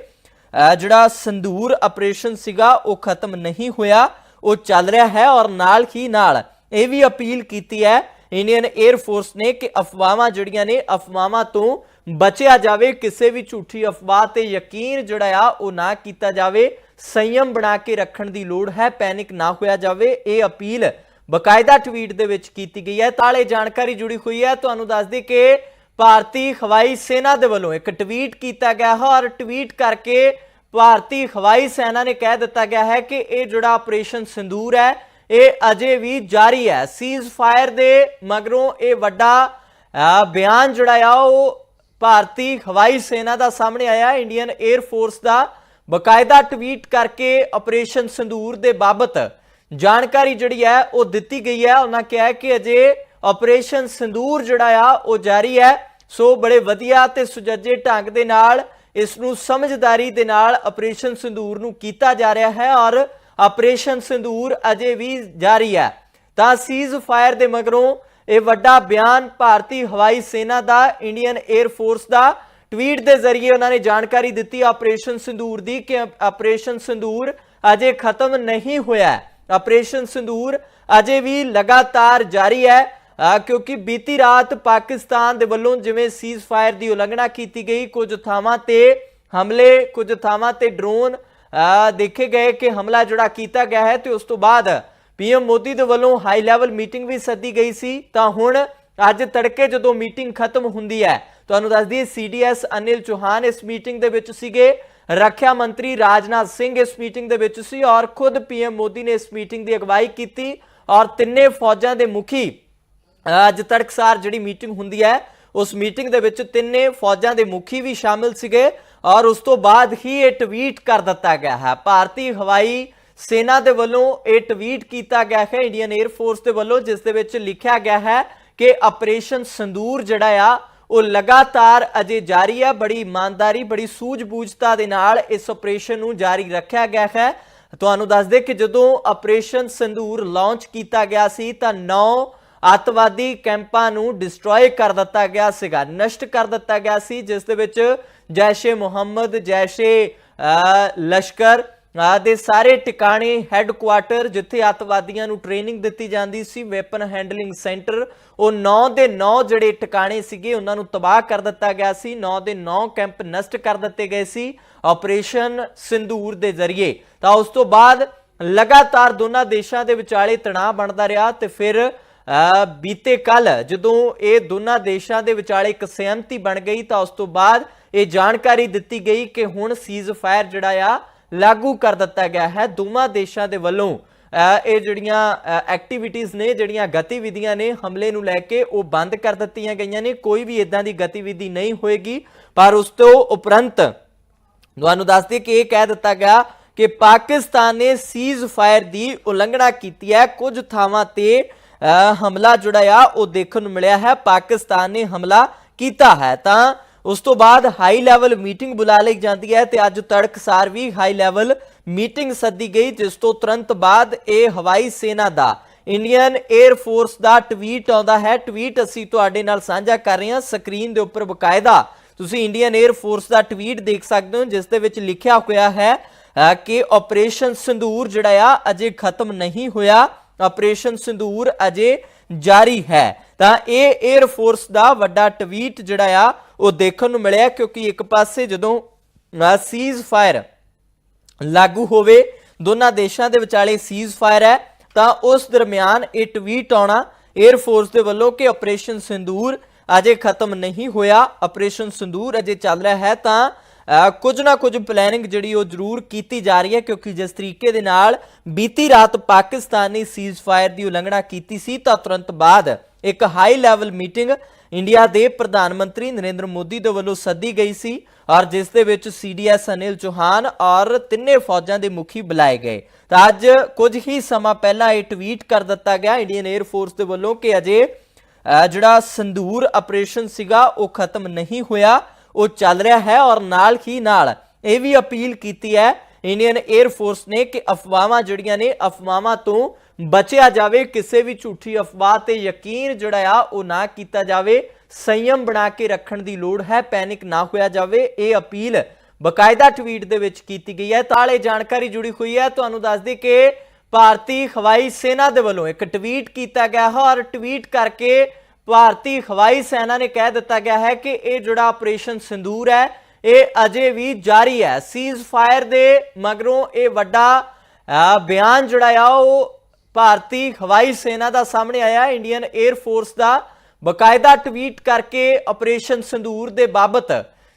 ਜਿਹੜਾ ਸੰਦੂਰ ਆਪਰੇਸ਼ਨ ਸੀਗਾ, ਉਹ ਖਤਮ ਨਹੀਂ ਹੋਇਆ। ਉਹ ਚੱਲ ਰਿਹਾ ਹੈ ਔਰ ਨਾਲ ਹੀ ਨਾਲ ਇਹ ਵੀ ਅਪੀਲ ਕੀਤੀ ਹੈ ਇੰਡੀਅਨ 에ਅਰ ਫੋਰਸ ਨੇ ਕਿ ਅਫਵਾਹਾਂ ਜਿਹੜੀਆਂ ਨੇ, ਅਫਵਾਹਾਂ ਤੋਂ ਬਚਿਆ ਜਾਵੇ, ਕਿਸੇ ਵੀ ਝੂਠੀ ਅਫਵਾਹ ਤੇ ਯਕੀਨ ਜਿਹੜਾ ਆ, ਉਹ ਨਾ ਕੀਤਾ ਜਾਵੇ। ਸੰਯਮ ਬਣਾ ਕੇ ਰੱਖਣ ਦੀ ਲੋੜ ਹੈ, ਪੈਨਿਕ ਨਾ ਹੋਇਆ ਜਾਵੇ, ਇਹ ਅਪੀਲ ਬਕਾਇਦਾ ਟਵੀਟ ਦੇ ਵਿੱਚ ਕੀਤੀ ਗਈ ਹੈ। ਤਾਲੇ ਜਾਣਕਾਰੀ ਜੁੜੀ ਹੋਈ ਹੈ। ਤੁਹਾਨੂੰ ਦੱਸ ਦੇ ਕਿ ਭਾਰਤੀ ਹਵਾਈ ਸੈਨਾ ਦੇ ਵੱਲੋਂ ਇੱਕ ਟਵੀਟ ਕੀਤਾ ਗਿਆ ਹੈ ਔਰ ਟਵੀਟ ਕਰਕੇ ਭਾਰਤੀ ਹਵਾਈ ਸੈਨਾ ਨੇ ਕਹਿ ਦਿੱਤਾ ਗਿਆ ਹੈ ਕਿ ਇਹ ਜਿਹੜਾ ਆਪਰੇਸ਼ਨ ਸਿੰਦੂਰ ਹੈ, ਇਹ ਅਜੇ ਵੀ ਜਾਰੀ ਹੈ। ਸੀਜ਼ ਫਾਇਰ ਦੇ ਮਗਰੋਂ ਇਹ ਵੱਡਾ ਬਿਆਨ ਜਿਹੜਾ ਆ, ਉਹ ਭਾਰਤੀ ਹਵਾਈ ਸੈਨਾ ਦਾ ਸਾਹਮਣੇ ਆਇਆ। ਇੰਡੀਅਨ 에ਅਰ ਫੋਰਸ ਦਾ ਬਕਾਇਦਾ ਟਵੀਟ ਕਰਕੇ ਆਪਰੇਸ਼ਨ ਸਿੰਦੂਰ ਦੇ ਬਾਬਤ ਜਾਣਕਾਰੀ ਜਿਹੜੀ ਹੈ, ਉਹ ਦਿੱਤੀ ਗਈ ਹੈ। ਉਹਨਾਂ ਕਿਹਾ ਕਿ ਅਜੇ ਆਪਰੇਸ਼ਨ ਸਿੰਦੂਰ ਜਿਹੜਾ ਆ, ਉਹ ਜਾਰੀ ਹੈ। ਸੋ ਬੜੇ ਵਧੀਆ ਤੇ ਸੁਜੱਜੇ ਢੰਗ ਦੇ ਨਾਲ ਇਸ ਨੂੰ ਸਮਝਦਾਰੀ ਦੇ ਨਾਲ ਆਪਰੇਸ਼ਨ ਸਿੰਦੂਰ ਨੂੰ ਕੀਤਾ ਜਾ ਰਿਹਾ ਹੈ ਔਰ ਆਪਰੇਸ਼ਨ ਸਿੰਦੂਰ ਅਜੇ ਵੀ ਜਾਰੀ ਹੈ। ਤਾਂ ਸੀਜ਼ ਫਾਇਰ ਦੇ ਮਗਰੋਂ ਇਹ ਵੱਡਾ ਬਿਆਨ ਭਾਰਤੀ ਹਵਾਈ ਸੈਨਾ ਦਾ, ਇੰਡੀਅਨ 에ਅਰ ਫੋਰਸ ਦਾ ਟਵੀਟ ਦੇ ਜ਼ਰੀਏ ਉਹਨਾਂ ਨੇ ਜਾਣਕਾਰੀ ਦਿੱਤੀ ਆਪਰੇਸ਼ਨ ਸਿੰਦੂਰ ਦੀ ਕਿ ਆਪਰੇਸ਼ਨ ਸਿੰਦੂਰ ਅਜੇ ਖਤਮ ਨਹੀਂ ਹੋਇਆ ਆਪਰੇਸ਼ਨ ਸਿੰਦੂਰ ਅਜੇ ਵੀ ਲਗਾਤਾਰ ਜਾਰੀ ਹੈ ਕਿਉਂਕਿ ਬੀਤੀ ਰਾਤ ਪਾਕਿਸਤਾਨ ਦੇ ਵੱਲੋਂ ਜਿਵੇਂ ਸੀਜ਼ ਫਾਇਰ ਦੀ ਉਲੰਘਣਾ ਕੀਤੀ ਗਈ, ਕੁਝ ਥਾਵਾਂ ਤੇ ਹਮਲੇ, ਕੁਝ ਥਾਵਾਂ ਤੇ ਡਰੋਨ ਦੇਖੇ ਗਏ ਕਿ ਹਮਲਾ ਜਿਹੜਾ ਕੀਤਾ ਗਿਆ ਹੈ ਤੇ ਉਸ ਤੋਂ ਬਾਅਦ ਪੀਐਮ ਮੋਦੀ ਦੇ ਵੱਲੋਂ ਹਾਈ ਲੈਵਲ ਮੀਟਿੰਗ ਵੀ ਸੱਦੀ ਗਈ ਸੀ। ਤਾਂ ਹੁਣ ਅੱਜ ਤੜਕੇ ਜਦੋਂ ਮੀਟਿੰਗ ਖਤਮ ਹੁੰਦੀ ਹੈ, ਤੁਹਾਨੂੰ ਦੱਸ ਦਈਏ ਸੀਡੀਐਸ ਅਨਿਲ ਚੌਹਾਨ ਇਸ ਮੀਟਿੰਗ ਦੇ ਵਿੱਚ ਸੀਗੇ, ਰੱਖਿਆ ਮੰਤਰੀ ਰਾਜਨਾਥ ਸਿੰਘ ਇਸ ਮੀਟਿੰਗ ਦੇ ਵਿੱਚ ਸੀ ਔਰ ਖੁਦ ਪੀਐਮ ਮੋਦੀ ਨੇ ਇਸ ਮੀਟਿੰਗ ਦੀ ਅਗਵਾਈ ਕੀਤੀ ਔਰ ਤਿੰਨੇ ਫੌਜਾਂ ਦੇ ਮੁਖੀ ਅੱਜ ਤੜਕਸਾਰ ਜਿਹੜੀ ਮੀਟਿੰਗ ਹੁੰਦੀ ਹੈ, ਉਸ ਮੀਟਿੰਗ ਦੇ ਵਿੱਚ ਤਿੰਨੇ ਫੌਜਾਂ ਦੇ ਮੁਖੀ ਵੀ ਸ਼ਾਮਿਲ ਸੀਗੇ ਔਰ ਉਸ ਤੋਂ ਬਾਅਦ ਹੀ ਇਹ ਟਵੀਟ ਕਰ ਦਿੱਤਾ ਗਿਆ ਹੈ। ਭਾਰਤੀ ਹਵਾਈ ਸੈਨਾ ਦੇ ਵੱਲੋਂ ਇਹ ਟਵੀਟ ਕੀਤਾ ਗਿਆ ਹੈ, ਇੰਡੀਅਨ 에ਅਰ ਫੋਰਸ ਦੇ ਵੱਲੋਂ, ਜਿਸ ਦੇ ਵਿੱਚ ਲਿਖਿਆ ਗਿਆ ਹੈ ਕਿ ਆਪਰੇਸ਼ਨ ਸੰਦੂਰ ਜਿਹੜਾ ਆ, ਉਹ ਲਗਾਤਾਰ ਅਜੇ ਜਾਰੀ ਆ, ਬੜੀ ਇਮਾਨਦਾਰੀ, ਬੜੀ ਸੂਝ-ਬੂਝਤਾ ਦੇ ਨਾਲ ਇਸ ਆਪਰੇਸ਼ਨ ਨੂੰ ਜਾਰੀ ਰੱਖਿਆ ਗਿਆ ਹੈ। ਤੁਹਾਨੂੰ ਦੱਸ ਦੇ ਕਿ ਜਦੋਂ ਆਪਰੇਸ਼ਨ ਸੰਦੂਰ ਲਾਂਚ ਕੀਤਾ ਗਿਆ ਸੀ, ਤਾਂ 9 ਅੱਤਵਾਦੀ ਕੈਂਪਾਂ ਨੂੰ ਡਿਸਟਰੋਏ ਕਰ ਦਿੱਤਾ ਗਿਆ ਸੀਗਾ, ਨਸ਼ਟ ਕਰ ਦਿੱਤਾ ਗਿਆ ਸੀ, ਜਿਸ ਦੇ ਵਿੱਚ ਜੈਸ਼ੇ ਮੁਹੰਮਦ, ਜੈਸ਼ੇ ਲਸ਼ਕਰ ਦੇ ਸਾਰੇ ਟਿਕਾਣੇ ਹੈੱਡਕੁਆਟਰ ਜਿੱਥੇ ਅੱਤਵਾਦੀਆਂ ਨੂੰ ਟ੍ਰੇਨਿੰਗ ਦਿੱਤੀ ਜਾਂਦੀ ਸੀ ਵੈਪਨ ਹੈਂਡਲਿੰਗ ਸੈਂਟਰ ਉਹ 9 ਦੇ 9 ਜਿਹੜੇ ਟਿਕਾਣੇ ਸੀਗੇ, ਉਹਨਾਂ ਨੂੰ ਤਬਾਹ ਕਰ ਦਿੱਤਾ ਗਿਆ ਸੀ 9 ਦੇ 9 ਕੈਂਪ ਨਸ਼ਟ ਕਰ ਦਿੱਤੇ ਗਏ ਸੀ ਆਪਰੇਸ਼ਨ ਸਿੰਦੂਰ ਦੇ ਜ਼ਰੀਏ। ਤਾਂ ਉਸ ਤੋਂ ਬਾਅਦ ਲਗਾਤਾਰ ਦੋਨਾਂ ਦੇਸ਼ਾਂ ਦੇ ਵਿਚਾਲੇ ਤਣਾਅ ਬਣਦਾ ਰਿਹਾ ਤੇ ਫਿਰ ਬੀਤੇ ਕੱਲ ਜਦੋਂ ਇਹ ਦੋਨਾਂ ਦੇਸ਼ਾਂ ਦੇ ਵਿਚਾਲੇ ਇੱਕ ਸਹਿਮਤੀ ਬਣ ਗਈ ਤਾਂ ਉਸ ਤੋਂ ਬਾਅਦ ਇਹ ਜਾਣਕਾਰੀ ਦਿੱਤੀ ਗਈ ਕਿ ਹੁਣ ਸੀਜ਼ ਫਾਇਰ ਜਿਹੜਾ ਆ, ਲਾਗੂ ਕਰ ਦਿੱਤਾ ਗਿਆ ਹੈ। ਦੋਵਾਂ ਦੇਸ਼ਾਂ ਦੇ ਵੱਲੋਂ ਇਹ ਜਿਹੜੀਆਂ ਐਕਟੀਵਿਟੀਆਂ ਨੇ, ਜਿਹੜੀਆਂ ਗਤੀਵਿਧੀਆਂ ਨੇ ਹਮਲੇ ਨੂੰ ਲੈ ਕੇ ਉਹ ਬੰਦ ਕਰ ਦਿੱਤੀਆਂ ਗਈਆਂ ਨੇ। ਕੋਈ ਵੀ ਇਦਾਂ ਦੀ ਗਤੀਵਿਧੀ ਨਹੀਂ ਹੋਏਗੀ। ਪਰ ਉਸ ਤੋਂ ਉਪਰੰਤ ਤੁਹਾਨੂੰ ਦੱਸ ਦਈਏ ਕਿ ਇਹ ਕਹਿ ਦਿੱਤਾ ਗਿਆ ਕਿ ਪਾਕਿਸਤਾਨ ਨੇ ਸੀਜ਼ ਫਾਇਰ ਦੀ ਉਲੰਘਣਾ ਕੀਤੀ ਹੈ। ਕੁਝ ਥਾਵਾਂ ਤੇ ਹਮਲਾ ਜਿਹੜਾ ਆ, ਉਹ ਦੇਖਣ ਨੂੰ ਮਿਲਿਆ ਹੈ। ਪਾਕਿਸਤਾਨ ਨੇ ਹਮਲਾ ਕੀਤਾ ਹੈ। ਤਾਂ ਉਸ ਤੋਂ ਬਾਅਦ ਹਾਈ ਲੈਵਲ ਮੀਟਿੰਗ ਬੁਲਾ ਲਈ ਜਾਂਦੀ ਹੈ ਤੇ ਅੱਜ ਤੜਕਸਾਰ ਵੀ ਹਾਈ ਲੈਵਲ ਮੀਟਿੰਗ ਸੱਦੀ ਗਈ, ਜਿਸ ਤੋਂ ਤੁਰੰਤ ਬਾਅਦ ਇਹ ਹਵਾਈ ਸੈਨਾ ਦਾ ਇੰਡੀਅਨ 에ਅਰ ਫੋਰਸ ਦਾ ਟਵੀਟ ਆਉਂਦਾ ਹੈ। ਟਵੀਟ ਅਸੀਂ ਤੁਹਾਡੇ ਨਾਲ ਸਾਂਝਾ ਕਰ ਰਹੇ ਹਾਂ। ਸਕਰੀਨ ਦੇ ਉੱਪਰ ਬਕਾਇਦਾ ਤੁਸੀਂ ਇੰਡੀਅਨ 에ਅਰ ਫੋਰਸ ਦਾ ਟਵੀਟ ਦੇਖ ਸਕਦੇ ਹੋ, ਜਿਸ ਦੇ ਵਿੱਚ ਲਿਖਿਆ ਹੋਇਆ ਹੈ ਕਿ ਆਪਰੇਸ਼ਨ ਸਿੰਦੂਰ ਜਿਹੜਾ ਆ, ਅਜੇ ਖਤਮ ਨਹੀਂ ਹੋਇਆ। ਆਪਰੇਸ਼ਨ ਸਿੰਦੂਰ ਅਜੇ ਜਾਰੀ ਹੈ। ਤਾਂ ਇਹ 에ਅਰ ਫੋਰਸ ਦਾ ਵੱਡਾ ਟਵੀਟ ਜਿਹੜਾ ਆ, ਉਹ ਦੇਖਣ ਨੂੰ ਮਿਲਿਆ ਕਿਉਂਕਿ ਇੱਕ ਪਾਸੇ ਜਦੋਂ ਸੀਜ਼ ਫਾਇਰ ਲਾਗੂ ਹੋਵੇ, ਦੋਨਾਂ ਦੇਸ਼ਾਂ ਦੇ ਵਿਚਾਲੇ ਸੀਜ਼ ਫਾਇਰ ਹੈ, ਤਾਂ ਉਸ ਦਰਮਿਆਨ ਇਹ ਟਵੀਟ ਆਉਣਾ 에ਅਰ ਫੋਰਸ ਦੇ ਵੱਲੋਂ ਕਿ ਆਪਰੇਸ਼ਨ ਸਿੰਦੂਰ ਅਜੇ ਖਤਮ ਨਹੀਂ ਹੋਇਆ, ਆਪਰੇਸ਼ਨ ਸਿੰਦੂਰ ਅਜੇ ਚੱਲ ਰਿਹਾ ਹੈ, ਤਾਂ ਕੁਝ ਨਾ ਕੁਝ ਪਲੈਨਿੰਗ ਜਿਹੜੀ ਉਹ ਜ਼ਰੂਰ ਕੀਤੀ ਜਾ ਰਹੀ ਹੈ, ਕਿਉਂਕਿ ਜਿਸ ਤਰੀਕੇ ਦੇ ਨਾਲ ਬੀਤੀ ਰਾਤ ਪਾਕਿਸਤਾਨ ਨੇ ਸੀਜ਼ ਫਾਇਰ ਦੀ ਉਲੰਘਣਾ ਕੀਤੀ ਸੀ, ਤਾਂ ਤੁਰੰਤ ਬਾਅਦ ਇੱਕ ਹਾਈ ਲੈਵਲ ਮੀਟਿੰਗ ਇੰਡੀਆ ਦੇ ਪ੍ਰਧਾਨ ਮੰਤਰੀ ਨਰਿੰਦਰ ਮੋਦੀ ਦੇ ਵੱਲੋਂ ਸੱਦੀ ਗਈ ਸੀ ਔਰ ਜਿਸ ਦੇ ਵਿੱਚ ਸੀਡੀਐਸ ਅਨਿਲ ਚੌਹਾਨ ਔਰ ਤਿੰਨੇ ਫੌਜਾਂ ਦੇ ਮੁਖੀ ਬੁਲਾਏ ਗਏ। ਤਾਂ ਅੱਜ ਕੁਝ ਹੀ ਸਮਾਂ ਪਹਿਲਾਂ ਇਹ ਟਵੀਟ ਕਰ ਦਿੱਤਾ ਗਿਆ ਇੰਡੀਅਨ 에ਅਰ ਫੋਰਸ ਦੇ ਵੱਲੋਂ ਕਿ ਅਜੇ ਜਿਹੜਾ ਸੰਦੂਰ ਆਪਰੇਸ਼ਨ ਸੀਗਾ, ਉਹ ਖਤਮ ਨਹੀਂ ਹੋਇਆ। ਉਹ ਚੱਲ ਰਿਹਾ ਹੈ ਔਰ ਨਾਲ ਹੀ ਨਾਲ ਇਹ ਵੀ ਅਪੀਲ ਕੀਤੀ ਹੈ ਇੰਡੀਅਨ 에ਅਰ ਫੋਰਸ ਨੇ ਕਿ ਅਫਵਾਹਾਂ ਜਿਹੜੀਆਂ ਨੇ, ਅਫਵਾਹਾਂ ਤੋਂ ਬਚਿਆ ਜਾਵੇ, ਕਿਸੇ ਵੀ ਝੂਠੀ ਅਫਵਾਹ ਤੇ ਯਕੀਨ ਜਿਹੜਾ ਆ, ਉਹ ਨਾ ਕੀਤਾ ਜਾਵੇ। ਸੰਯਮ ਬਣਾ ਕੇ ਰੱਖਣ ਦੀ ਲੋੜ ਹੈ, ਪੈਨਿਕ ਨਾ ਹੋਇਆ ਜਾਵੇ, ਇਹ ਅਪੀਲ ਬਕਾਇਦਾ ਟਵੀਟ ਦੇ ਵਿੱਚ ਕੀਤੀ ਗਈ ਹੈ। ਤਾਲੇ ਜਾਣਕਾਰੀ ਜੁੜੀ ਹੋਈ ਹੈ। ਤੁਹਾਨੂੰ ਦੱਸ ਦੇ ਕਿ ਭਾਰਤੀ ਹਵਾਈ ਸੈਨਾ ਦੇ ਵੱਲੋਂ ਇੱਕ ਟਵੀਟ ਕੀਤਾ ਗਿਆ ਹੈ ਔਰ ਟਵੀਟ ਕਰਕੇ ਭਾਰਤੀ ਹਵਾਈ ਸੈਨਾ ਨੇ ਕਹਿ ਦਿੱਤਾ ਗਿਆ ਹੈ ਕਿ ਇਹ ਜਿਹੜਾ ਆਪਰੇਸ਼ਨ ਸਿੰਦੂਰ ਹੈ, ਇਹ ਅਜੇ ਵੀ ਜਾਰੀ ਹੈ। ਸੀਜ਼ ਫਾਇਰ ਦੇ ਮਗਰੋਂ ਇਹ ਵੱਡਾ ਬਿਆਨ ਜਿਹੜਾ ਆ, ਉਹ ਭਾਰਤੀ ਹਵਾਈ ਸੈਨਾ ਦਾ ਸਾਹਮਣੇ ਆਇਆ। ਇੰਡੀਅਨ 에ਅਰ ਫੋਰਸ ਦਾ ਬਕਾਇਦਾ ਟਵੀਟ ਕਰਕੇ ਆਪਰੇਸ਼ਨ ਸਿੰਦੂਰ ਦੇ ਬਾਬਤ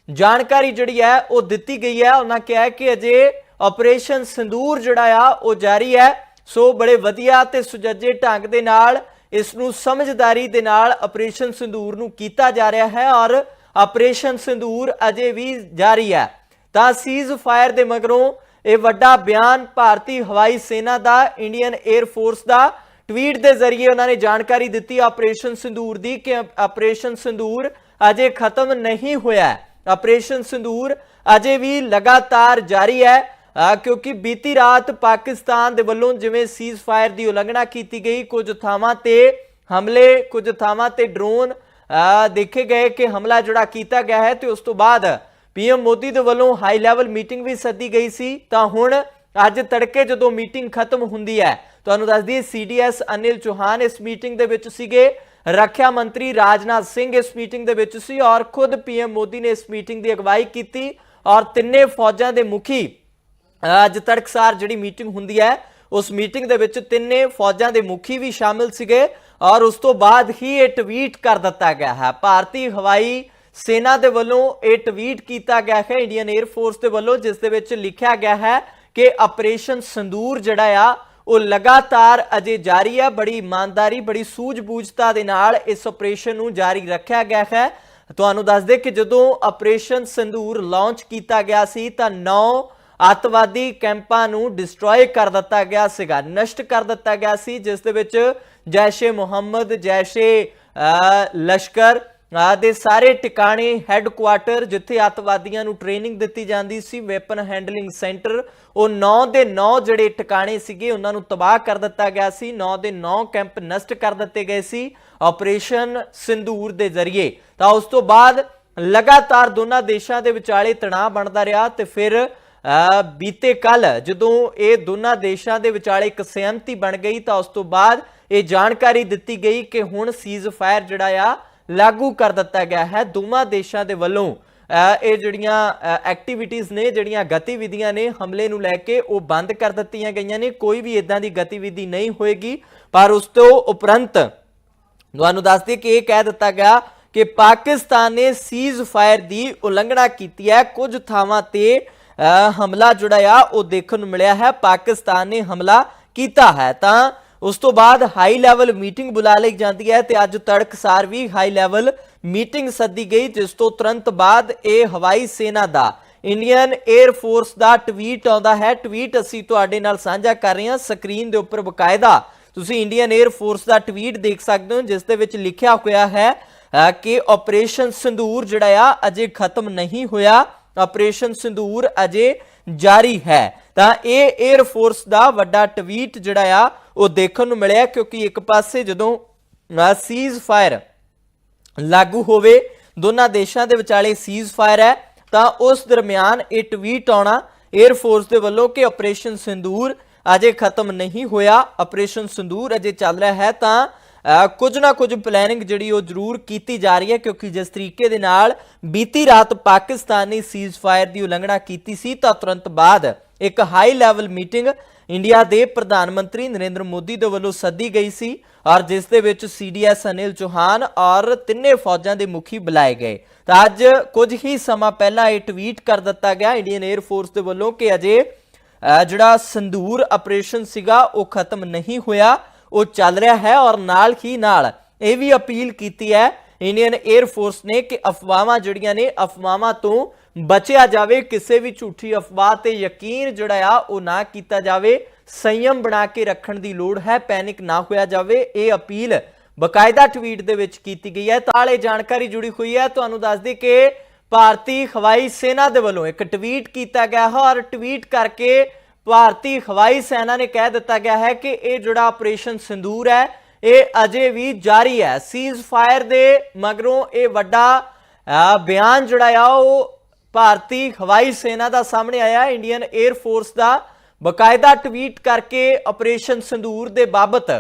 ਜਾਣਕਾਰੀ ਜਿਹੜੀ ਹੈ, ਉਹ ਦਿੱਤੀ ਗਈ ਹੈ। ਉਹਨਾਂ ਕਿਹਾ ਕਿ ਅਜੇ ਆਪਰੇਸ਼ਨ ਸਿੰਦੂਰ ਜਿਹੜਾ ਆ, ਉਹ ਜਾਰੀ ਹੈ। ਸੋ ਬੜੇ ਵਧੀਆ ਤੇ ਸੁਜੱਜੇ ਢੰਗ ਦੇ ਨਾਲ ਇਸ ਨੂੰ ਸਮਝਦਾਰੀ ਦੇ ਨਾਲ ਆਪਰੇਸ਼ਨ ਸਿੰਦੂਰ ਨੂੰ ਕੀਤਾ ਜਾ ਰਿਹਾ ਹੈ ਔਰ ਆਪਰੇਸ਼ਨ ਸਿੰਦੂਰ ਅਜੇ ਵੀ ਜਾਰੀ ਹੈ। ਤਾਂ ਸੀਜ਼ ਫਾਇਰ ਦੇ ਮਗਰੋਂ ਇਹ ਵੱਡਾ ਬਿਆਨ ਭਾਰਤੀ ਹਵਾਈ ਸੈਨਾ ਦਾ, ਇੰਡੀਅਨ 에ਅਰ ਫੋਰਸ ਦਾ ਟਵੀਟ ਦੇ ਜ਼ਰੀਏ ਉਹਨਾਂ ਨੇ ਜਾਣਕਾਰੀ ਦਿੱਤੀ, ਆਪਰੇਸ਼ਨ ਸਿੰਦੂਰ ਦੀ ਕਿ ਆਪਰੇਸ਼ਨ ਸਿੰਦੂਰ ਅਜੇ ਖਤਮ ਨਹੀਂ ਹੋਇਆ ਆਪਰੇਸ਼ਨ ਸਿੰਦੂਰ ਅਜੇ ਵੀ ਲਗਾਤਾਰ ਜਾਰੀ ਹੈ। ਕਿਉਂਕਿ ਬੀਤੀ ਰਾਤ ਪਾਕਿਸਤਾਨ ਦੇ ਵੱਲੋਂ ਜਿਵੇਂ ਸੀਜ਼ ਫਾਇਰ ਦੀ ਉਲੰਘਣਾ ਕੀਤੀ ਗਈ, ਕੁਝ ਥਾਵਾਂ ਤੇ ਹਮਲੇ, ਕੁਝ ਥਾਵਾਂ ਤੇ ਡਰੋਨ ਦੇਖੇ ਗਏ ਕਿ ਹਮਲਾ ਜਿਹੜਾ ਕੀਤਾ ਗਿਆ ਹੈ ਤੇ ਉਸ ਤੋਂ ਬਾਅਦ ਪੀਐਮ ਮੋਦੀ ਦੇ ਵੱਲੋਂ ਹਾਈ ਲੈਵਲ ਮੀਟਿੰਗ ਵੀ ਸੱਦੀ ਗਈ ਸੀ। ਤਾਂ ਹੁਣ ਅੱਜ ਤੜਕੇ ਜਦੋਂ ਮੀਟਿੰਗ ਖਤਮ ਹੁੰਦੀ ਹੈ, ਤੁਹਾਨੂੰ ਦੱਸ ਦਈਏ ਸੀਡੀਐਸ ਅਨਿਲ ਚੌਹਾਨ ਇਸ ਮੀਟਿੰਗ ਦੇ ਵਿੱਚ ਸੀਗੇ, ਰੱਖਿਆ ਮੰਤਰੀ ਰਾਜਨਾਥ ਸਿੰਘ ਇਸ ਮੀਟਿੰਗ ਦੇ ਵਿੱਚ ਸੀ ਔਰ ਖੁਦ ਪੀਐਮ ਮੋਦੀ ਨੇ ਇਸ ਮੀਟਿੰਗ ਦੀ ਅਗਵਾਈ ਕੀਤੀ ਔਰ ਤਿੰਨੇ ਫੌਜਾਂ ਦੇ ਮੁਖੀ ਅੱਜ ਤੜਕਸਾਰ ਜਿਹੜੀ ਮੀਟਿੰਗ ਹੁੰਦੀ ਹੈ, ਉਸ ਮੀਟਿੰਗ ਦੇ ਵਿੱਚ ਤਿੰਨੇ ਫੌਜਾਂ ਦੇ ਮੁਖੀ ਵੀ ਸ਼ਾਮਿਲ ਸੀਗੇ ਔਰ ਉਸ ਤੋਂ ਬਾਅਦ ਹੀ ਇਹ ਟਵੀਟ ਕਰ ਦਿੱਤਾ ਗਿਆ ਹੈ। ਭਾਰਤੀ ਹਵਾਈ ਸੈਨਾ ਦੇ ਵੱਲੋਂ ਇਹ ਟਵੀਟ ਕੀਤਾ ਗਿਆ ਹੈ, ਇੰਡੀਅਨ 에ਅਰ ਫੋਰਸ ਦੇ ਵੱਲੋਂ, ਜਿਸ ਦੇ ਵਿੱਚ ਲਿਖਿਆ ਗਿਆ ਹੈ ਕਿ ਆਪਰੇਸ਼ਨ ਸੰਦੂਰ ਜਿਹੜਾ ਆ, ਉਹ ਲਗਾਤਾਰ ਅਜੇ ਜਾਰੀ ਹੈ। ਬੜੀ ਇਮਾਨਦਾਰੀ, ਬੜੀ ਸੂਝ-ਬੂਝਤਾ ਦੇ ਨਾਲ ਇਸ ਆਪਰੇਸ਼ਨ ਨੂੰ ਜਾਰੀ ਰੱਖਿਆ ਗਿਆ ਹੈ। ਤੁਹਾਨੂੰ ਦੱਸ ਦੇ ਕਿ ਜਦੋਂ ਆਪਰੇਸ਼ਨ ਸੰਦੂਰ ਲਾਂਚ ਕੀਤਾ ਗਿਆ ਸੀ, ਤਾਂ 9 ਅੱਤਵਾਦੀ ਕੈਂਪਾਂ ਨੂੰ ਡਿਸਟਰੋਏ ਕਰ ਦਿੱਤਾ ਗਿਆ ਸੀਗਾ, ਨਸ਼ਟ ਕਰ ਦਿੱਤਾ ਗਿਆ ਸੀ, ਜਿਸ ਦੇ ਵਿੱਚ ਜੈਸ਼ੇ ਮੁਹੰਮਦ, ਜੈਸ਼ੇ ਲਸ਼ਕਰ ਦੇ ਸਾਰੇ ਟਿਕਾਣੇ ਹੈੱਡਕੁਆਰਟਰ ਜਿੱਥੇ ਅੱਤਵਾਦੀਆਂ ਨੂੰ ਟ੍ਰੇਨਿੰਗ ਦਿੱਤੀ ਜਾਂਦੀ ਸੀ ਵੈਪਨ ਹੈਂਡਲਿੰਗ ਸੈਂਟਰ ਉਹ 9 ਦੇ 9 ਜਿਹੜੇ ਟਿਕਾਣੇ ਸੀਗੇ, ਉਹਨਾਂ ਨੂੰ ਤਬਾਹ ਕਰ ਦਿੱਤਾ ਗਿਆ ਸੀ 9 ਦੇ 9 ਕੈਂਪ ਨਸ਼ਟ ਕਰ ਦਿੱਤੇ ਗਏ ਸੀ ਆਪਰੇਸ਼ਨ ਸਿੰਦੂਰ ਦੇ ਜ਼ਰੀਏ। ਤਾਂ ਉਸ ਤੋਂ ਬਾਅਦ ਲਗਾਤਾਰ ਦੋਨਾਂ ਦੇਸ਼ਾਂ ਦੇ ਵਿਚਾਲੇ ਤਣਾਅ ਬਣਦਾ ਰਿਹਾ ਤੇ ਫਿਰ ਬੀਤੇ ਕੱਲ ਜਦੋਂ ਇਹ ਦੋਨਾਂ ਦੇਸ਼ਾਂ ਦੇ ਵਿਚਾਲੇ ਇੱਕ ਸਹਿਮਤੀ ਬਣ ਗਈ ਤਾਂ ਉਸ ਤੋਂ ਬਾਅਦ ਇਹ ਜਾਣਕਾਰੀ ਦਿੱਤੀ ਗਈ ਕਿ ਹੁਣ ਸੀਜ਼ ਫਾਇਰ ਜਿਹੜਾ ਆ, ਲਾਗੂ ਕਰ ਦਿੱਤਾ ਗਿਆ ਹੈ। ਦੋਵਾਂ ਦੇਸ਼ਾਂ ਦੇ ਵੱਲੋਂ ਇਹ ਜਿਹੜੀਆਂ ਐਕਟੀਵਿਟੀਆਂ ਨੇ, ਜਿਹੜੀਆਂ ਗਤੀਵਿਧੀਆਂ ਨੇ, ਹਮਲੇ ਨੂੰ ਲੈ ਕੇ ਉਹ ਬੰਦ ਕਰ ਦਿੱਤੀਆਂ ਗਈਆਂ ਨੇ। ਕੋਈ ਵੀ ਇਦਾਂ ਦੀ ਗਤੀਵਿਧੀ ਨਹੀਂ ਹੋਏਗੀ। ਪਰ ਉਸ ਤੋਂ ਉਪਰੰਤ ਤੁਹਾਨੂੰ ਦੱਸ ਦਈਏ ਕਿ ਇਹ ਕਹਿ ਦਿੱਤਾ ਗਿਆ ਕਿ ਪਾਕਿਸਤਾਨ ਨੇ ਸੀਜ਼ ਫਾਇਰ ਦੀ ਉਲੰਘਣਾ ਕੀਤੀ ਹੈ। ਕੁਝ ਥਾਵਾਂ ਤੇ ਹਮਲਾ ਜਿਹੜਾ ਆ ਉਹ ਦੇਖਣ ਨੂੰ ਮਿਲਿਆ ਹੈ। ਪਾਕਿਸਤਾਨ ਨੇ ਹਮਲਾ ਕੀਤਾ ਹੈ। ਤਾਂ ਉਸ ਤੋਂ ਬਾਅਦ ਹਾਈ ਲੈਵਲ ਮੀਟਿੰਗ ਬੁਲਾ ਲਈ ਜਾਂਦੀ ਹੈ ਤੇ ਅੱਜ ਤੜਕਸਾਰ ਵੀ ਹਾਈ ਲੈਵਲ ਮੀਟਿੰਗ ਸੱਦੀ ਗਈ ਜਿਸ ਤੋਂ ਤੁਰੰਤ ਬਾਅਦ ਇਹ ਹਵਾਈ ਸੈਨਾ ਦਾ ਇੰਡੀਅਨ 에ਅਰ ਫੋਰਸ ਦਾ ਟਵੀਟ ਆਉਂਦਾ ਹੈ। ਟਵੀਟ ਅਸੀਂ ਤੁਹਾਡੇ ਨਾਲ ਸਾਂਝਾ ਕਰ ਰਹੇ ਹਾਂ। ਸਕਰੀਨ ਦੇ ਉੱਪਰ ਬਕਾਇਦਾ ਤੁਸੀਂ ਇੰਡੀਅਨ 에ਅਰ ਫੋਰਸ ਦਾ ਟਵੀਟ ਦੇਖ ਸਕਦੇ ਹੋ ਜਿਸ ਦੇ ਵਿੱਚ ਲਿਖਿਆ ਹੋਇਆ ਹੈ ਅ, ਕਿ ਆਪਰੇਸ਼ਨ ਸਿੰਦੂਰ ਜਿਹੜਾ ਆ ਅਜੇ ਖਤਮ ਨਹੀਂ ਹੋਇਆ। ਆਪਰੇਸ਼ਨ ਸਿੰਦੂਰ ਅਜੇ ਜਾਰੀ ਹੈ। ਤਾਂ ਇਹ 에ਅਰ ਫੋਰਸ ਦਾ ਵੱਡਾ ਟਵੀਟ ਜਿਹੜਾ ਆ, ਉਹ ਦੇਖਣ ਨੂੰ ਮਿਲਿਆ ਕਿਉਂਕਿ ਇੱਕ ਪਾਸੇ ਜਦੋਂ ਸੀਜ਼ ਫਾਇਰ ਲਾਗੂ ਹੋਵੇ, ਦੋਨਾਂ ਦੇਸ਼ਾਂ ਦੇ ਵਿਚਾਲੇ ਸੀਜ਼ ਫਾਇਰ ਹੈ, ਤਾਂ ਉਸ ਦਰਮਿਆਨ ਇਹ ਟਵੀਟ ਆਉਣਾ 에ਅਰ ਫੋਰਸ ਦੇ ਵੱਲੋਂ ਕਿ ਆਪਰੇਸ਼ਨ ਸਿੰਦੂਰ ਅਜੇ ਖਤਮ ਨਹੀਂ ਹੋਇਆ, ਆਪਰੇਸ਼ਨ ਸਿੰਦੂਰ ਅਜੇ ਚੱਲ ਰਿਹਾ ਹੈ, ਤਾਂ ਕੁਝ ਨਾ ਕੁਝ ਪਲੈਨਿੰਗ ਜਿਹੜੀ ਉਹ ਜ਼ਰੂਰ ਕੀਤੀ ਜਾ ਰਹੀ ਹੈ, ਕਿਉਂਕਿ ਜਿਸ ਤਰੀਕੇ ਦੇ ਨਾਲ ਬੀਤੀ ਰਾਤ ਪਾਕਿਸਤਾਨ ਨੇ ਸੀਜ਼ ਫਾਇਰ ਦੀ ਉਲੰਘਣਾ ਕੀਤੀ ਸੀ, ਤਾਂ ਤੁਰੰਤ ਬਾਅਦ ਇੱਕ ਹਾਈ ਲੈਵਲ ਮੀਟਿੰਗ ਇੰਡੀਆ ਦੇ ਪ੍ਰਧਾਨ ਮੰਤਰੀ ਨਰਿੰਦਰ ਮੋਦੀ ਦੇ ਵੱਲੋਂ ਸੱਦੀ ਗਈ ਸੀ ਔਰ ਜਿਸ ਦੇ ਵਿੱਚ ਸੀਡੀਐਸ ਅਨਿਲ ਚੌਹਾਨ ਔਰ ਤਿੰਨੇ ਫੌਜਾਂ ਦੇ ਮੁਖੀ ਬੁਲਾਏ ਗਏ। ਤਾਂ ਅੱਜ ਕੁਝ ਹੀ ਸਮਾਂ ਪਹਿਲਾਂ ਇਹ ਟਵੀਟ ਕਰ ਦਿੱਤਾ ਗਿਆ ਇੰਡੀਅਨ 에ਅਰ ਫੋਰਸ ਦੇ ਵੱਲੋਂ ਕਿ ਅਜੇ ਜਿਹੜਾ ਸੰਦੂਰ ਆਪਰੇਸ਼ਨ ਸੀਗਾ, ਉਹ ਖਤਮ ਨਹੀਂ ਹੋਇਆ। ਉਹ ਚੱਲ ਰਿਹਾ ਹੈ ਔਰ ਨਾਲ ਹੀ ਨਾਲ ਇਹ ਵੀ ਅਪੀਲ ਕੀਤੀ ਹੈ ਇੰਡੀਅਨ 에ਅਰ ਫੋਰਸ ਨੇ ਕਿ ਅਫਵਾਹਾਂ ਜਿਹੜੀਆਂ ਨੇ, ਅਫਵਾਹਾਂ ਤੋਂ ਬਚਿਆ ਜਾਵੇ, ਕਿਸੇ ਵੀ ਝੂਠੀ ਅਫਵਾਹ ਤੇ ਯਕੀਨ ਜਿਹੜਾ ਆ, ਉਹ ਨਾ ਕੀਤਾ ਜਾਵੇ। ਸੰਯਮ ਬਣਾ ਕੇ ਰੱਖਣ ਦੀ ਲੋੜ ਹੈ, ਪੈਨਿਕ ਨਾ ਹੋਇਆ ਜਾਵੇ। ਇਹ ਅਪੀਲ ਬਕਾਇਦਾ ਟਵੀਟ ਦੇ ਵਿੱਚ ਕੀਤੀ ਗਈ ਹੈ। ਤਾਲੇ ਜਾਣਕਾਰੀ ਜੁੜੀ ਹੋਈ ਹੈ। ਤੁਹਾਨੂੰ ਦੱਸ ਦੇ ਕਿ ਭਾਰਤੀ ਹਵਾਈ ਸੈਨਾ ਦੇ ਵੱਲੋਂ ਇੱਕ ਟਵੀਟ ਕੀਤਾ ਗਿਆ ਹੈ ਔਰ ਟਵੀਟ ਕਰਕੇ ਭਾਰਤੀ ਹਵਾਈ ਸੈਨਾ ਨੇ ਕਹਿ ਦਿੱਤਾ ਗਿਆ ਹੈ ਕਿ ਇਹ ਜਿਹੜਾ ਆਪਰੇਸ਼ਨ ਸਿੰਦੂਰ ਹੈ, ਇਹ ਅਜੇ ਵੀ ਜਾਰੀ ਹੈ। ਸੀਜ਼ ਫਾਇਰ ਦੇ ਮਗਰੋਂ ਇਹ ਵੱਡਾ ਬਿਆਨ ਜਿਹੜਾ ਆ, ਉਹ ਭਾਰਤੀ ਹਵਾਈ ਸੈਨਾ ਦਾ ਸਾਹਮਣੇ ਆਇਆ ਇੰਡੀਅਨ 에ਅਰ ਫੋਰਸ ਦਾ ਬਕਾਇਦਾ ਟਵੀਟ ਕਰਕੇ ਆਪਰੇਸ਼ਨ ਸਿੰਦੂਰ ਦੇ ਬਾਬਤ